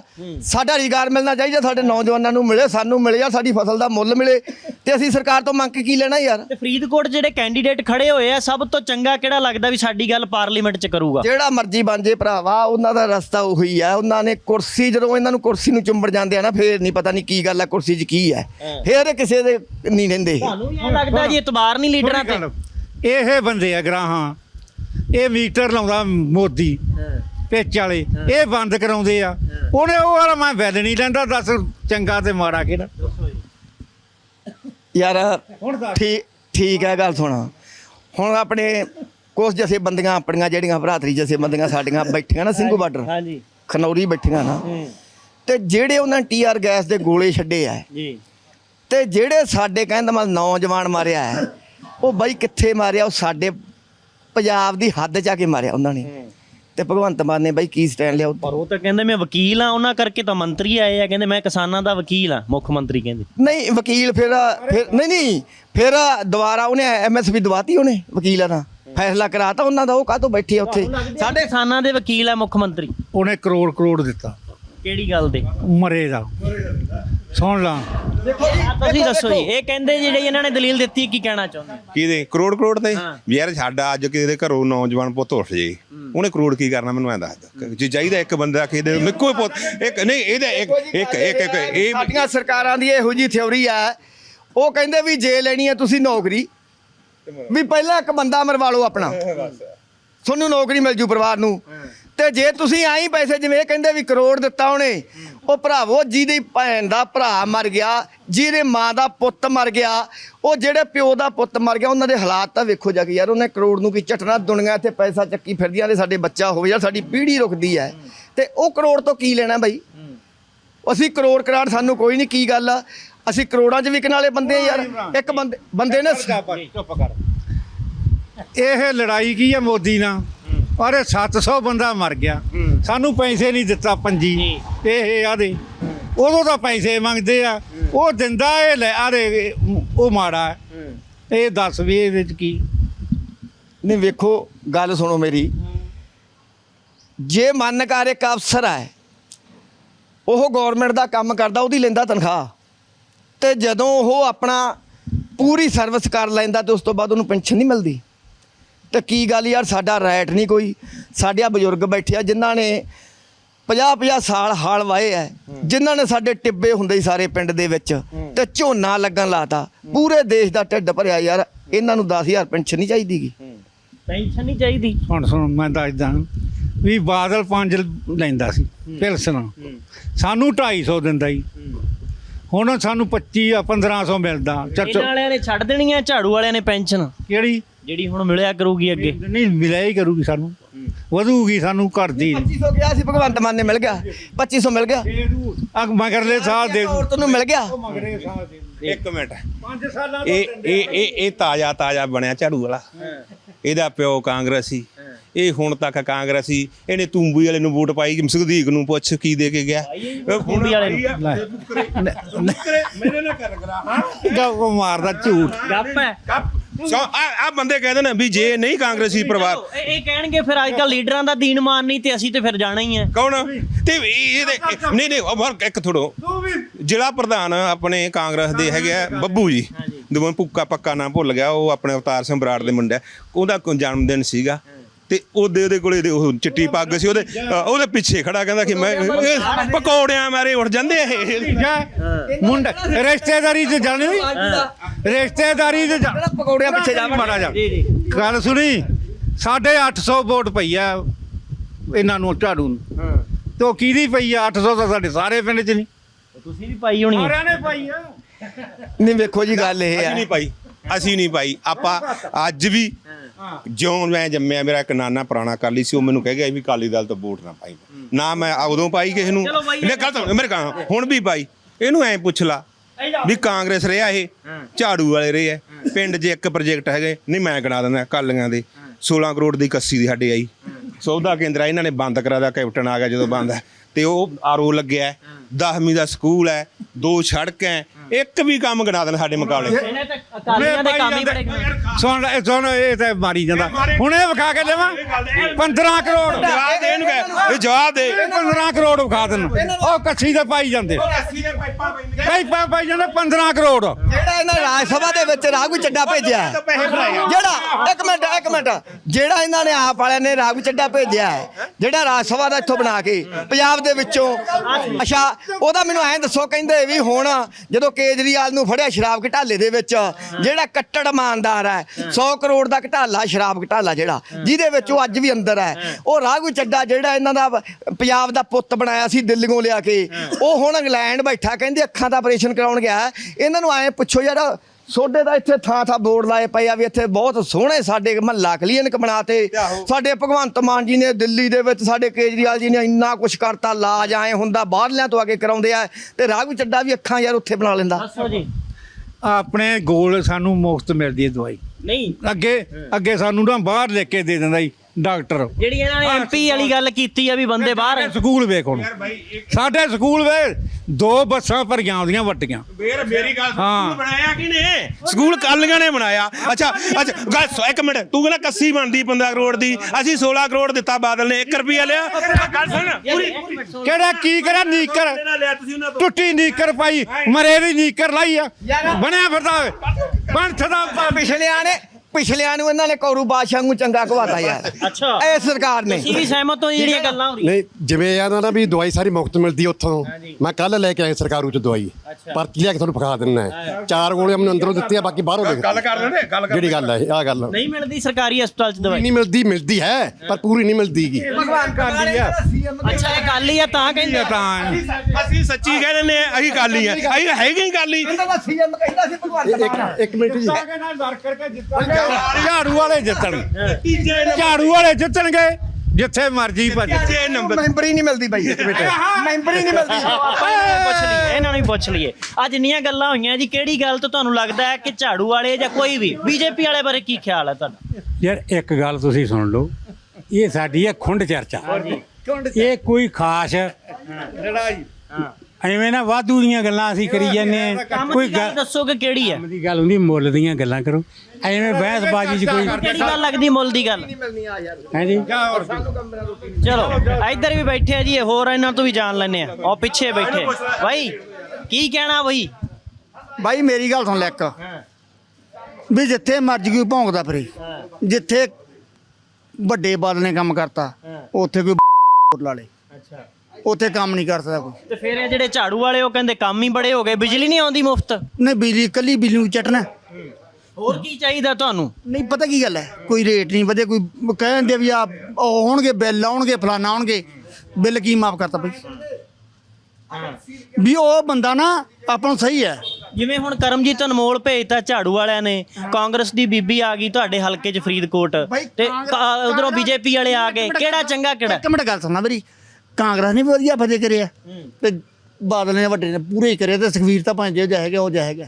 ਸਾਡਾ ਰੁਜ਼ਗਾਰ ਮਿਲਣਾ ਚਾਹੀਦਾ ਸਾਡੇ ਨੌਜਵਾਨਾਂ ਨੂੰ ਮਿਲੇ ਸਾਨੂੰ ਮਿਲੇ ਯਾਰ ਸਾਡੀ ਫਸਲ ਦਾ ਮੁੱਲ ਮਿਲੇ। ਤੇ ਅਸੀਂ ਸਰਕਾਰ ਤੋਂ ਮੰਗ ਕੇ ਕੀ ਲੈਣਾ ਯਾਰ? ਤੇ ਫਰੀਦਕੋਟ ਜਿਹੜੇ ਕੈਂਡੀਡੇਟ ਖੜੇ ਹੋਏ ਆ ਸਭ ਤੋਂ ਚੰਗਾ ਕਿਹੜਾ ਲੱਗਦਾ ਵੀ ਸਾਡੀ ਗੱਲ ਪਾਰਲੀਮੈਂਟ 'ਚ ਕਰੂਗਾ? ਜਿਹੜਾ ਮਰਜ਼ੀ ਬਣ ਜੇ ਭਰਾਵਾ ਉਹਨਾਂ ਦਾ ਰਸਤਾ ਉਹੀ ਆ। ਉਹਨਾਂ ਨੇ ਕੁਰਸੀ ਜਦੋਂ ਇਹਨਾਂ ਨੂੰ ਕੁਰਸੀ ਨੂੰ ਚੁੰਬੜ ਜਾਂਦੇ ਆ ਨਾ ਫੇਰ ਨਹੀਂ ਪਤਾ ਨਹੀਂ ਕੀ ਗੱਲ ਆ ਕੁਰਸੀ 'ਚ ਕੀ ਹੈ। ਫੇਰ ਇਹ ਕਿਸੇ ਦੇ ਨਹੀਂ ਰਹਿੰਦੇ। ਤੁਹਾਨੂੰ ਇਹ ਲੱਗਦਾ ਜੀ ਇਤਬਾਰ ਨਹੀਂ ਲੀਡਰਾਂ ਤੇ? ਇਹ ਬੰਦੇ ਆ ਗਰਾਹਾਂ। ਇਹ ਮੀਟਰ ਲਾਉਂਦਾ ਮੋਦੀ ਪਿੱਚ ਵਾਲੇ। ਇਹ ਬੰਦ ਕਰਾਉਂਦੇ ਆ। ਉਹਨੇ ਉਹ ਵਾਲਾ ਮੈਂ ਬਿੱਲ ਨਹੀਂ ਲੈਂਦਾ ਦੱਸ ਚੰਗਾ ਤੇ ਮਾੜਾ ਕਿਹੜਾ। ਯਾਰ। ਠੀਕ ਠੀਕ ਹੈ ਗੱਲ ਸੁਣ। ਹੁਣ ਆਪਣੇ ਕੁਝ ਜਥੇ ਬੰਦੀਆਂ ਆਪਣੀਆਂ ਜਿਹੜੀਆਂ ਭਰਾਤਰੀ ਜਥੇ ਬੰਦੀਆਂ ਸਾਡੀਆਂ ਬੈਠੀਆਂ ਨਾ ਸਿੰਘੂ ਬਾਰਡਰ ਹਾਂਜੀ। ਖਨੌਰੀ ਬੈਠੀਆਂ ਨਾ ਤੇ ਜਿਹੜੇ ਉਹਨਾਂ ਟੀਆਰ ਗੈਸ ਦੇ ਗੋਲੇ ਛੱਡੇ ਆ ਜੀ। ਤੇ ਜਿਹੜੇ ਸਾਡੇ ਕਹਿੰਦਾ ਮਤਲਬ ਨੌਜਵਾਨ ਮਾਰਿਆ ਹੈ ਉਹ ਬਾਈ ਕਿੱਥੇ ਮਾਰਿਆ ਉਹ ਸਾਡੇ ਪੰਜਾਬ ਦੀ ਹੱਦ 'ਚ ਆ ਕੇ ਮਾਰਿਆ ਉਹਨਾਂ ਨੇ। ਤੇ ਭਗਵੰਤ ਮਾਨ ਨੇ ਬਾਈ ਕੀ ਸਟੈਂਡ ਲਿਆ ਪਰ ਉਹ ਤਾਂ ਕਹਿੰਦੇ ਮੈਂ ਵਕੀਲ ਆ ਉਹਨਾਂ ਕਰਕੇ ਤਾਂ ਮੰਤਰੀ ਆਏ ਆ ਕਹਿੰਦੇ ਮੈਂ ਕਿਸਾਨਾਂ ਦਾ ਵਕੀਲ ਆ ਮੁੱਖ ਮੰਤਰੀ ਕਹਿੰਦੇ। ਨਹੀਂ ਵਕੀਲ ਫਿਰ ਫਿਰ ਨਹੀਂ ਨਹੀਂ ਫਿਰ ਦੁਬਾਰਾ ਉਹਨੇ ਐਮਐਸਪੀ ਦਵਾਤੀ ਉਹਨੇ ਵਕੀਲਾਂ ਦਾ ਫੈਸਲਾ ਕਰਾਤਾ ਉਹਨਾਂ ਦਾ ਉਹ ਕਾਹਤੋਂ ਬੈਠੀ ਆ ਉੱਥੇ? ਸਾਡੇ ਕਿਸਾਨਾਂ ਦੇ ਵਕੀਲ ਆ ਮੁੱਖ ਮੰਤਰੀ? ਉਹਨੇ ਕਰੋੜ ਕਰੋੜ ਦਿੱਤਾ। ਕਿਹੜੀ ਗੱਲ ਦੇ ਮਰੇ ਦਾ। ਸੁਣ ਲਾ। ਤੁਸੀਂ ਦੱਸੋ ਜੀ ਇਹ ਕਹਿੰਦੇ ਜਿਹੜੀ ਇਹਨਾਂ ਨੇ ਦਲੀਲ ਦਿੱਤੀ ਕੀ ਕਹਿਣਾ ਚਾਹੁੰਦੇ? ਕਿਹਦੇ ਕਰੋੜ ਕਰੋੜ ਤੇ। ਵੀ ਯਾਰ ਸਾਡਾ ਅੱਜ ਕਿਸੇ ਦੇ ਘਰੋਂ ਨੌਜਵਾਨ ਪੁੱਤ ਉੱਠ ਜੇ। ਉਹਨੇ ਕਰੋੜ ਕੀ ਕਰਨਾ ਮੈਨੂੰ ਐਂ ਦੱਸ ਦੇ। ਜੇ ਚਾਹੀਦਾ ਇੱਕ ਬੰਦਾ ਕਿਸੇ ਦੇ ਇੱਕੋ ਹੀ ਪੁੱਤ ਇੱਕ ਨਹੀਂ ਇਹਦਾ ਇੱਕ ਇੱਕ ਇੱਕ ਇੱਕ ਇਹ ਸਾਡੀਆਂ ਸਰਕਾਰਾਂ ਦੀ ਇਹੋ ਜੀ ਥਿਉਰੀ ਹੈ। ਉਹ ਕਹਿੰਦੇ ਵੀ ਜੇ ਲੈਣੀ ਹੈ ਤੁਸੀਂ ਨੌਕਰੀ। ਵੀ ਪਹਿਲਾਂ ਇੱਕ ਬੰਦਾ ਮਰਵਾ ਲਓ ਆਪਣਾ। ਤੁਹਾਨੂੰ ਨੌਕਰੀ ਮਿਲ ਜੂ ਪਰਿਵਾਰ ਨੂੰ। ਤੇ ਜੇ ਤੁਸੀਂ ਆਈ ਪੈਸੇ ਜਿਵੇਂ ਇਹ ਕਹਿੰਦੇ ਵੀ ਕਰੋੜ ਦਿੱਤਾ ਉਹਨੇ ਉਹ ਭਰਾਵੋ ਜਿਹਦੀ ਭੈਣ ਦਾ ਭਰਾ ਮਰ ਗਿਆ ਜਿਹਦੇ ਮਾਂ ਦਾ ਪੁੱਤ ਮਰ ਗਿਆ ਉਹ ਜਿਹੜੇ ਪਿਓ ਦਾ ਪੁੱਤ ਮਰ ਗਿਆ ਉਹਨਾਂ ਦੇ ਹਾਲਾਤ ਤਾਂ ਵੇਖੋ ਜਾ ਕੇ ਯਾਰ ਉਹਨੇ ਕਰੋੜ ਨੂੰ ਕੀ ਝਟਣਾ ਦੁਨੀਆ ਇੱਥੇ ਪੈਸਾ ਚੱਕੀ ਫਿਰਦੀਆਂ ਨੇ ਸਾਡੇ ਬੱਚਾ ਹੋਵੇ ਜਾਂ ਸਾਡੀ ਪੀੜ੍ਹੀ ਰੁਕਦੀ ਹੈ ਤੇ ਉਹ ਕਰੋੜ ਤੋਂ ਕੀ ਲੈਣਾ ਬਾਈ? ਅਸੀਂ ਕਰੋੜ ਕਰਾੜ ਸਾਨੂੰ ਕੋਈ ਨਹੀਂ ਕੀ ਗੱਲ ਆ? ਅਸੀਂ ਕਰੋੜਾਂ 'ਚ ਵਿਕਣ ਵਾਲੇ ਬੰਦੇ ਆ ਯਾਰ ਇੱਕ ਬੰਦੇ ਬੰਦੇ ਨੇ ਚੁੱਪ ਕਰ। ਇਹ ਲੜਾਈ ਕੀ ਹੈ ਮੋਦੀ ਨਾਲ? ਅਰੇ 700 ਬੰਦਾ ਮਰ ਗਿਆ। ਸਾਨੂੰ ਪੈਸੇ ਨਹੀਂ ਦਿੱਤਾ ਪੰਜੀ। ਇਹ ਆਦੇ ਉਦੋਂ ਤਾਂ ਪੈਸੇ ਮੰਗਦੇ ਆ। ਉਹ ਦਿੰਦਾ ਇਹ ਲੈ ਆਦੇ ਉਹ ਮਾੜਾ। ਇਹ ਦੱਸ ਵੀ ਇਹਦੇ ਚ ਕੀ। ਨਹੀਂ ਵੇਖੋ ਗੱਲ ਸੁਣੋ ਮੇਰੀ। ਜੇ ਮੰਨ ਕਰ ਇੱਕ ਅਫਸਰ ਹੈ ਉਹ ਗਵਰਨਮੈਂਟ ਦਾ ਕੰਮ ਕਰਦਾ ਉਹਦੀ ਲੈਂਦਾ ਤਨਖਾਹ। ਤੇ ਜਦੋਂ ਉਹ ਆਪਣਾ ਪੂਰੀ ਸਰਵਿਸ ਕਰ ਲੈਂਦਾ ਤੇ ਉਸ ਤੋਂ ਬਾਅਦ ਉਹਨੂੰ ਪੈਨਸ਼ਨ ਨਹੀਂ ਮਿਲਦੀ। ਤੇ ਕੀ ਗੱਲ ਯਾਰ ਸਾਡਾ ਰਾਈਟ ਨਹੀਂ ਕੋਈ। ਸਾਡੇ ਆ ਬਜ਼ੁਰਗ ਬੈਠੇ ਆ ਜਿਨ੍ਹਾਂ ਨੇ 50 50 ਸਾਲ ਹਾਲ ਵਾਏ ਐ ਜਿਨ੍ਹਾਂ ਨੇ ਸਾਡੇ ਟਿੱਬੇ ਹੁੰਦੇ ਸੀ ਸਾਰੇ ਪਿੰਡ ਦੇ ਵਿੱਚ ਤੇ ਝੋਨਾ ਲੱਗਣ ਲਾਤਾ। ਪੂਰੇ ਦੇਸ਼ ਦਾ ਢਿੱਡ ਭਰਿਆ ਯਾਰ ਇਹਨਾਂ ਨੂੰ 10000 ਪੈਨਸ਼ਨ ਨਹੀਂ ਚਾਹੀਦੀਗੀ ਪੈਨਸ਼ਨ ਨਹੀਂ ਚਾਹੀਦੀ? ਹੁਣ ਸੁਣ ਮੈਂ ਦੱਸਦਾ ਵੀ ਬਾਦਲ ਪੰਜ ਲੈਂਦਾ ਸੀ ਪਿਲਸਨ ਸਾਨੂੰ 250 ਦਿੰਦਾ ਹੀ ਹੁਣ ਸਾਨੂੰ 25 ਆ 1500 ਮਿਲਦਾ। ਇਹਨਾਂ ਵਾਲਿਆਂ ਨੇ ਛੱਡ ਦੇਣੀ ਹੈ ਝਾੜੂ ਵਾਲਿਆਂ ਨੇ ਪੈਨਸ਼ਨ। ਕਿਹੜੀ? ਜਿਹੜੀ ਹੁਣ ਮਿਲਿਆ ਕਰੂਗੀ ਅੱਗੇ? ਨਹੀਂ ਮਿਲਿਆ ਹੀ ਕਰੂਗੀ ਸਾਨੂੰ। ਵਧੂਗੀ ਸਾਨੂੰ ਘਰ ਦੀ। 2500 ਗਿਆ ਸੀ ਭਗਵੰਤ ਮਾਨ ਨੇ ਮਿਲ ਗਿਆ। 2500 ਮਿਲ ਗਿਆ। ਆ ਮਗਰਲੇ ਸਾਲ ਦੇ ਔਰਤ ਨੂੰ ਮਿਲ ਗਿਆ। ਮਗਰਲੇ ਸਾਲ ਦੇ ਇੱਕ ਮਿੰਟ। 5 ਸਾਲਾਂ ਇਹ ਇਹ ਇਹ ਇਹ ਤਾਜ਼ਾ ਤਾਜ਼ਾ ਬਣਿਆ ਝਾੜੂ ਵਾਲਾ। ਇਹਦਾ ਪਿਓ ਕਾਂਗਰਸੀ ਇਹ ਹੁਣ ਤੱਕ ਕਾਂਗਰਸੀ ਇਹਨੇ ਤੂੰਬੀ ਵਾਲੇ ਨੂੰ ਵੋਟ ਪਾਈ। ਸੁਖਦੀਕ ਨੂੰ ਪੁੱਛ ਕੀ ਦੇ ਕੇ ਗਿਆ। ਤੂੰਬੀ ਵਾਲੇ ਨੂੰ। ਮੇਰੇ ਨਾਲ ਕਰ ਕਰਾ। ਹਾਂ। ਉਹ ਮਾਰਦਾ ਝੂਠ। ਗੱਪ ਹੈ। ਸੋ ਆ ਆ ਬੰਦੇ ਕਹਿੰਦੇ ਨੇ ਵੀ ਜੇ ਨਹੀਂ ਕਾਂਗਰਸੀ ਪਰਿਵਾਰ ਇਹ ਇਹ ਕਹਿਣਗੇ ਫਿਰ ਅੱਜ ਕੱਲ ਲੀਡਰਾਂ ਦਾ ਦੀਨ ਮਾਨ ਨਹੀਂ ਤੇ ਅਸੀਂ ਤੇ ਫਿਰ ਜਾਣਾ ਹੀ ਹੈ। ਕੌਣ? ਤੇ ਵੀ। ਇਹਦੇ ਨਹੀਂ ਨਹੀਂ ਉਹ ਬਾਹਰ ਇੱਕ ਥੋੜੋ ਜ਼ਿਲ੍ਹਾ ਪ੍ਰਧਾਨ ਆਪਣੇ ਕਾਂਗਰਸ ਦੇ ਹੈਗੇ ਆ ਬੱਬੂ ਜੀ। ਦੋਵੇਂ ਪੁੱਕਾ ਪੱਕਾ ਨਾ ਭੁੱਲ ਗਿਆ ਉਹ ਆਪਣੇ ਅਵਤਾਰ ਸਿੰਘ ਬਰਾੜ ਦੇ ਮੁੰਡਾ ਉਹਦਾ ਕੋਈ ਜਨਮ ਦਿਨ ਸੀਗਾ। ਤੇ ਉਹਦੇ ਉਹਦੇ ਕੋਲੇ ਉਹ ਚਿੱਟੀ ਪੱਗ ਸੀ ਉਹਦੇ ਅ, ਉਹਦੇ ਪਿੱਛੇ ਖੜਾ ਕਹਿੰਦਾ ਕਿ ਮੈਂ ਇਹ ਪਕੌੜਿਆਂ ਮਾਰੇ ਉੱਠ ਜਾਂਦੇ ਇਹ। ਮੁੰਡਾ ਰਿਸ਼ਤੇਦਾਰੀ ਚ ਜਾਣੇ ਨੀ? ਰਿਸ਼ਤੇਦਾਰੀ ਚ ਜਾ- ਪਕੌੜਿਆਂ ਪਿੱਛੇ ਜਾਵਣ ਮਾੜਾ ਜਾ ਜੀ ਜੀ। ਗੱਲ ਸੁਣੀ ਸਾਢੇ 800 ਵੋਟ ਪਈ ਆ ਇਹਨਾਂ ਨੂੰ ਝਾੜੂ ਨੂੰ। ਤੇ ਉਹ ਕਿਹਦੀ ਪਈ ਆ? 800 ਤਾਂ ਸਾਡੇ ਸਾਰੇ ਪਿੰਡ ਚ ਨਹੀਂ। ਤੁਸੀਂ ਵੀ ਪਾਈ ਹੋਣੀ ਹੈ ਸਾਰਿਆਂ ਨੇ ਪਾਈ ਆ। ਨਹੀਂ ਵੇਖੋ ਜੀ ਗੱਲ ਇਹ ਅਸੀਂ ਹੈ ਨਹੀਂ ਪਾਈ। ਅਸੀਂ ਨਹੀਂ ਪਾਈ। ਆਪਾਂ ਅੱਜ ਵੀ ਜਿਉਂ ਮੈਂ ਜੰਮਿਆ ਮੇਰਾ ਇੱਕ ਨਾਨਾ ਪੁਰਾਣਾ ਕਾਲੀ ਸੀ ਉਹ ਮੈਨੂੰ ਕਹਿ ਗਿਆ ਵੀ ਕਾਲੀ ਦਲ ਤੋਂ ਵੋਟ ਨਾ ਪਾਈ। ਨਾ ਮੈਂ ਉਦੋਂ ਪਾਈ ਕਿਸੇ ਨੂੰ। ਚਲੋ ਬਾਈ, ਨੇ ਗਲਤ ਮੇਰੇ ਕਹਾ ਹੁਣ ਵੀ ਪਾਈ। ਇਹਨੂੰ ਐ ਪੁੱਛ ਲਾ ਵੀ ਕਾਂਗਰਸ ਰਿਹਾ ਇਹ ਝਾੜੂ ਵਾਲੇ ਰਹੇ ਐ। ਪਿੰਡ 'ਚ ਇੱਕ ਪ੍ਰੋਜੈਕਟ ਹੈਗੇ ਨਹੀਂ ਮੈਂ ਗਣਾ ਦਿੰਦਾ ਕਾਲੀਆਂ ਦੇ। 16 ਕਰੋੜ ਦੀ ਕੱਸੀ ਦੀ ਸਾਡੇ ਆਈ। ਸੌਦਾ ਕੇਂਦਰ ਆ, ਇਹਨਾਂ ਨੇ ਬੰਦ ਕਰਾ ਦਿਆ ਕੈਪਟਨ ਆ ਗਿਆ ਜਦੋਂ ਬੰਦ ਹੈ ਤੇ ਉਹ ਆਰਓ ਲੱਗਿਆ 10ਵੀਂ ਦਾ ਸਕੂਲ ਹੈ ਦੋ ਸੜਕਾਂ ਹੈ, ਇੱਕ ਵੀ ਕੰਮ ਗਣਾ ਦੇਣ ਸਾਡੇ ਮੁਕਾਬਲੇ। ਇਹਨੇ ਤਾਂ ਅਕਾਲੀਆਂ ਦੇ ਕੰਮ ਹੀ ਬੜੇ। ਸੁਣ ਲੈ- ਸੁਣ ਇਹ ਤੇ ਮਾਰੀ ਜਾਂਦਾ। ਹੁਣੇ ਵਿਖਾ ਕੇ ਦੇਵਾਂ? 15 ਕਰੋੜ। ਜਵਾਬ ਦੇ ਇਹਨੂੰ ਕਹਿ, ਇਹ ਜਵਾਬ ਦੇ। ਇਹ 15 ਕਰੋੜ ਵਿਖਾ ਦੇਣ। ਉਹ ਕੱਛੀ ਦੇ ਪਾਈ ਜਾਂਦੇ। ਕਈ ਪਾ ਪਾਈ ਜਾਂਦੇ। 15 ਕਰੋੜ। ਜਿਹੜਾ ਇਹਨਾਂ ਰਾਜ ਸਭਾ ਦੇ ਵਿੱਚ ਰਾਘੂ ਚੱਡਾ ਭੇਜਿਆ। ਜਿਹੜਾ ਇੱਕ ਮਿੰਟ ਇੱਕ ਮਿੰਟ। ਜਿਹੜਾ ਇਹਨਾਂ ਨੇ ਆਪ ਵਾਲਿਆਂ ਨੇ ਰਾਘੂ ਚੱਡਾ ਭੇਜਿਆ ਜਿਹੜਾ ਰਾਜ ਸਭਾ ਦਾ ਇੱਥੋਂ ਬਣਾ ਕੇ ਪੰਜਾਬ ਦੇ ਵਿੱਚੋਂ ਅੱਛਾ ਉਹਦਾ ਮੈਨੂੰ ਐਂ ਦੱਸੋ ਕਹਿੰਦੇ ਵੀ ਹੁਣ ਜਦੋਂ ਕੇਜਰੀਵਾਲ ਨੂੰ ਫੜਿਆ ਸ਼ਰਾਬ ਘਟਾਲੇ ਦੇ ਵਿੱਚ। ਜਿਹੜਾ ਕੱਟੜ ਇਮਾਨਦਾਰ ਹੈ 100 ਕਰੋੜ ਦਾ ਘਟਾਲਾ ਸ਼ਰਾਬ ਘਟਾਲਾ ਜਿਹੜਾ ਜਿਹਦੇ ਵਿੱਚ ਉਹ ਅੱਜ ਵੀ ਅੰਦਰ ਹੈ। ਉਹ ਰਾਘੂ ਚੱਡਾ ਜਿਹੜਾ ਇਹਨਾਂ ਦਾ ਪੰਜਾਬ ਦਾ ਪੁੱਤ ਬਣਾਇਆ ਸੀ ਦਿੱਲੀੋਂ ਲਿਆ ਕੇ ਉਹ ਹੁਣ ਇੰਗਲੈਂਡ ਬੈਠਾ ਕਹਿੰਦੇ ਅੱਖਾਂ ਦਾ ਆਪਰੇਸ਼ਨ ਕਰਾਉਣ ਗਿਆ। ਇਹਨਾਂ ਨੂੰ ਐਂ ਪੁੱਛੋ ਯਾਰ ਸੋਡੇ ਦਾ ਇੱਥੇ ਥਾਂ ਥਾਂ ਬੋਰਡ ਲਾਏ ਪਏ ਆ ਵੀ ਇੱਥੇ ਬਹੁਤ ਸੋਹਣੇ ਸਾਡੇ ਮਹੱਲਾ ਕਲੀਨਿਕ ਬਣਾਤੇ ਸਾਡੇ ਭਗਵੰਤ ਮਾਨ ਜੀ ਨੇ ਦਿੱਲੀ ਦੇ ਵਿੱਚ ਸਾਡੇ ਕੇਜਰੀਵਾਲ ਜੀ ਨੇ ਇੰਨਾ ਕੁਝ ਕਰਤਾ ਲਾਜ ਆਏ ਹੁੰਦਾ ਬਾਹਰਲਿਆਂ ਤੋਂ ਆ ਕੇ ਕਰਾਉਂਦੇ ਆ ਤੇ ਰਾਘੂ ਚੱਡਾ ਵੀ ਅੱਖਾਂ ਯਾਰ ਉੱਥੇ ਬਣਾ ਲੈਂਦਾ। ਦੱਸੋ ਜੀ। ਆਪਣੇ ਗੋਲ ਸਾਨੂੰ ਮੁਫਤ ਮਿਲਦੀ ਹੈ ਦਵਾਈ। ਨਹੀਂ। ਅੱਗੇ ਅੱਗੇ ਸਾਨੂੰ ਨਾ ਬਾਹਰ ਲੈ ਕੇ ਦੇ ਦਿੰਦਾ ਜੀ। ਡਾਕਟਰ। ਜਿਹੜੀ ਇਹਨਾਂ ਨੇ ਐਮਪੀ ਵਾਲੀ ਗੱਲ ਕੀਤੀ ਆ ਵੀ ਬੰਦੇ ਬਾਹਰ ਸਕੂਲ ਵੇਖ ਹੁਣ। ਸਾਡੇ ਸਕੂਲ ਵੇ ਦੋ ਬੱਸਾਂ ਭਰੀਆਂ ਆਉਂਦੀਆਂ ਵੱਟੀਆਂ। ਮੇਰ ਮੇਰੀ ਗੱਲ ਹਾਂ। ਸਕੂਲ ਬਣਾਇਆ ਕਿਨੇ ਸਕੂਲ ਕਾਲੀਆਂ ਨੇ ਬਣਾਇਆ। ਅੱਛਾ ਅੱਛਾ ਗੱਲ ਸੁਣ, ਇੱਕ ਮਿੰਟ ਤੂੰ ਕਹਿੰਦਾ ਕੱਸੀ ਬਣਦੀ 15 ਕਰੋੜ ਦੀ ਅਸੀਂ 16 ਕਰੋੜ ਦਿੱਤਾ ਬਾਦਲ ਨੇ 1 ਰੁਪਿਆ ਲਿਆ। ਗੱਲ ਸੁਣ। ਪੂਰੀ ਕਿਹੜਾ ਕੀ ਕਰਿਆ? ਨੀਕਰ। ਲਿਆ ਤੁਸੀਂ ਉਹਨਾਂ ਤੋਂ। ਟੁੱਟੀ ਨੀਕਰ ਪਾਈ ਮਰੇ ਦੀ ਨੀਕਰ ਲਾਈ ਆ। ਬਣਿਆ ਫਿਰਦਾ ਪੰਥ ਦਾ ਪ- ਪਿਛਲਿਆਂ ਨੇ ਪਿਛਲਿਆਂ ਨੂੰ ਇਹਨਾਂ ਨੇ ਕੌਰੂ ਬਾਦਸ਼ਾਹ ਨੂੰ ਚੰਗਾ ਘਵਾਤਾ ਯਾਰ। ਅੱਛਾ। ਇਹ ਸਰਕਾਰ ਨੇ। ਤੁਸੀਂ ਵੀ ਸਹਿਮਤ ਹੋ ਜਿਹੜੀਆਂ ਗੱਲਾਂ ਹੋ ਰਹੀਆਂ? ਨਹੀਂ ਜਿਵੇਂ ਇਹਨਾਂ ਦਾ ਵੀ ਦਵਾਈ ਸਾਰੀ ਮੁਫਤ ਮਿਲਦੀ ਉੱਥੋਂ। ਮੈਂ ਕੱਲ ਲੈ ਕੇ ਆਇਆ ਸਰਕਾਰੂ ਚ ਦਵਾਈ। ਪਰਚੀ ਲਿਆ ਕੇ ਤੁਹਾਨੂੰ ਵਿਖਾ ਦਿੰਨਾ ਹੈ। ਚਾਰ ਗੋਲੀਆਂ ਮੈਨੂੰ ਅੰਦਰੋਂ ਦਿੱਤੀਆਂ ਬਾਕੀ ਬਾਹਰੋਂ ਲਿਖ ਗੱਲ ਕਰ ਲੈਣੇ ਗੱਲ ਕਰ ਜਿਹੜੀ ਗੱਲ ਹੈ ਆਹ ਗੱਲ। ਨਹੀਂ ਮਿਲਦੀ ਸਰਕਾਰੀ ਹਸਪਤਾਲ 'ਚ ਦਵਾਈ? ਨਹੀਂ ਮਿਲਦੀ ਮਿਲਦੀ ਹੈ ਪਰ ਪੂਰੀ ਨਹੀਂ ਮਿਲਦੀਗੀ ਭਗਵਾਨ ਕਰਦੀ ਆ। ਅੱਛਾ ਇਹ ਗੱਲ ਹੀ ਆ ਤਾਂ ਕਹਿੰਦੇ ਤਾਂ। ਅਸੀਂ ਸੱਚੀ ਕਹਿ ਦਿੰਦੇ ਆ ਅਸੀਂ ਗੱਲ ਹੀ ਆ। ਅਸੀਂ ਹੈਗੇ ਗੱਲ ਹੀ। ਇਹਨਾਂ ਦਾ ਸੀਐਮ ਕਹਿੰਦਾ ਸੀ ਭਗਵੰਤ ਮਾਨ ਇੱਕ ਮਿੰਟ ਜੀ। ਨਾਲ ਕਰਕੇ ਜਿੱਤਾਂਗੇ ਝਾੜੂ ਵਾਲੇ ਜਿੱਤਣ। ਝਾੜੂ ਵਾਲੇ ਜਿੱਤਣਗੇ ਜਿੱਥੇ ਮਰਜ਼ੀ ਭੱਜ। ਜੇ ਨੰਬਰ ਮੈਂਬਰ ਹੀ ਨਹੀਂ ਮਿਲਦੀ ਬਾਈ ਮੈਂਬਰ ਹੀ ਨਹੀਂ ਮਿਲਦੀ। ਪੁੱਛ ਲਈਏ ਇਹਨਾਂ ਨੂੰ ਹੀ ਪੁੱਛ ਲਈਏ। ਅੱਜ ਇੰਨੀਆਂ ਗੱਲਾਂ ਹੋਈਆਂ ਜੀ ਕਿਹੜੀ ਗੱਲ ਤੋਂ ਤੁਹਾਨੂੰ ਲੱਗਦਾ ਹੈ ਕਿ ਝਾੜੂ ਵਾਲੇ ਜਾਂ ਕੋਈ ਵੀ ਬੀਜੇਪੀ ਵਾਲੇ ਬਾਰੇ ਕੀ ਖਿਆਲ ਹੈ ਤੁਹਾਡਾ? ਯਾਰ ਇੱਕ ਗੱਲ ਤੁਸੀਂ ਸੁਣ ਲਓ ਇਹ ਸਾਡੀ ਹੈ ਖੁੰਡ ਚਰਚਾ। ਇਹ ਕੋਈ ਖਾਸ ਲੜਾਈ। ਐਵੇਂ ਨਾ ਵਾਧੂ ਦੀਆਂ ਗੱਲਾਂ ਅਸੀਂ ਕਰੀ ਜਾਂਦੇ ਕੰਮ ਕੋਈ ਗੱਲ ਦੱਸੋ ਕਿ ਕਿਹੜੀ ਹੈ? ਦੀ ਗੱਲ ਹੁੰਦੀ ਮੁੱਲ ਦੀਆਂ ਗੱਲਾਂ ਕਰੋ। ਐਵੇਂ ਬਹਿਸਬਾਜ਼ੀ 'ਚ ਕੋਈ ਕਿਹੜੀ ਗੱਲ ਲੱਗਦੀ ਮੁੱਲ ਦੀ ਗੱਲ? ਹੈ ਜੀ? ਚਲੋ ਇੱਧਰ ਵੀ ਬੈਠੇ ਆ ਜੀ ਇਹ ਹੋਰ ਇਹਨਾਂ ਤੋਂ ਵੀ ਜਾਣ ਲੈਣੇ ਆ। ਉਹ ਪਿੱਛੇ ਬੈਠੇ ਬਾਈ ਕੀ ਕਹਿਣਾ ਬਈ? ਬਾਈ ਮੇਰੀ ਗੱਲ ਸੁਣ ਲੈ ਇੱਕ। ਵੀ ਜਿੱਥੇ ਮਰਜ਼ੀ ਕੋਈ ਭੌਂਕਦਾ ਫਿਰੇ। ਜਿੱਥੇ ਵੱਡੇ ਬਾਦਲ ਨੇ ਕੰਮ ਕਰਤਾ ਉੱਥੇ ਕੋਈ ਲਾ ਲੇ ਅੱਛਾ। ਉੱਥੇ ਕੰਮ ਨਹੀਂ ਕਰ ਸਕਦਾ ਕੋਈ। ਤੇ ਫਿਰ ਇਹ ਜਿਹੜੇ ਝਾੜੂ ਵਾਲੇ ਉਹ ਕਹਿੰਦੇ ਕੰਮ ਹੀ ਬੜੇ ਹੋ ਗਏ ਬਿਜਲੀ ਨਹੀਂ ਆਉਂਦੀ ਮੁਫਤ? ਨਹੀਂ ਬਿਜਲੀ ਕੱਲੀ ਬਿਜਲੀ ਨੂੰ ਚਟਣਾ। ਹੋਰ ਕੀ ਚਾਹੀਦਾ ਤੁਹਾਨੂੰ? ਨਹੀਂ ਪਤਾ ਕੀ ਗੱਲ ਹੈ? ਕੋਈ ਰੇਟ ਨਹੀਂ ਵਧੇ ਕੋਈ ਕਹਿੰਦੇ ਵੀ ਆ ਉਹ ਹੋਣਗੇ ਬਿੱਲ ਆਉਣਗੇ ਫਲਾਨਾ ਆਉਣਗੇ ਬਿੱਲ ਕੀ ਮਾਫ ਕਰਤਾ ਬਈ? ਵੀ ਉਹ ਬੰਦਾ ਨਾ ਆਪਾਂ ਨੂੰ ਸਹੀ ਹੈ। ਜਿਵੇਂ ਹੁਣ ਕਰਮਜੀਤ ਅਨਮੋਲ ਭੇਜਤਾ ਝਾੜੂ ਵਾਲਿਆਂ ਨੇ ਕਾਂਗਰਸ ਦੀ ਬੀਬੀ ਆ ਗਈ ਤੁਹਾਡੇ ਹਲਕੇ 'ਚ ਫਰੀਦਕੋਟ। ਤੇ ਉਧਰੋਂ ਬੀਜੇਪੀ ਵਾਲੇ ਆ ਗਏ ਕਿਹੜਾ ਚੰਗਾ ਕਿਹੜਾ? ਇੱਕ ਮਿੰਟ ਗੱਲ ਸੁਣਨਾ ਮੇਰੀ। ਕਾਂਗਰਸ ਨੇ ਵੀ ਵਧੀਆ ਫਤਿਹ ਕਰਿਆ। ਤੇ ਬਾਦਲ ਨੇ ਵੱਡੇ ਨੇ ਪੂਰੇ ਹੀ ਕਰਿਆ ਤੇ ਸੁਖਵੀਰ ਤਾਂ ਭਾਂਜੇ ਜਾਏਗਾ ਉਹ ਜਾਏਗਾ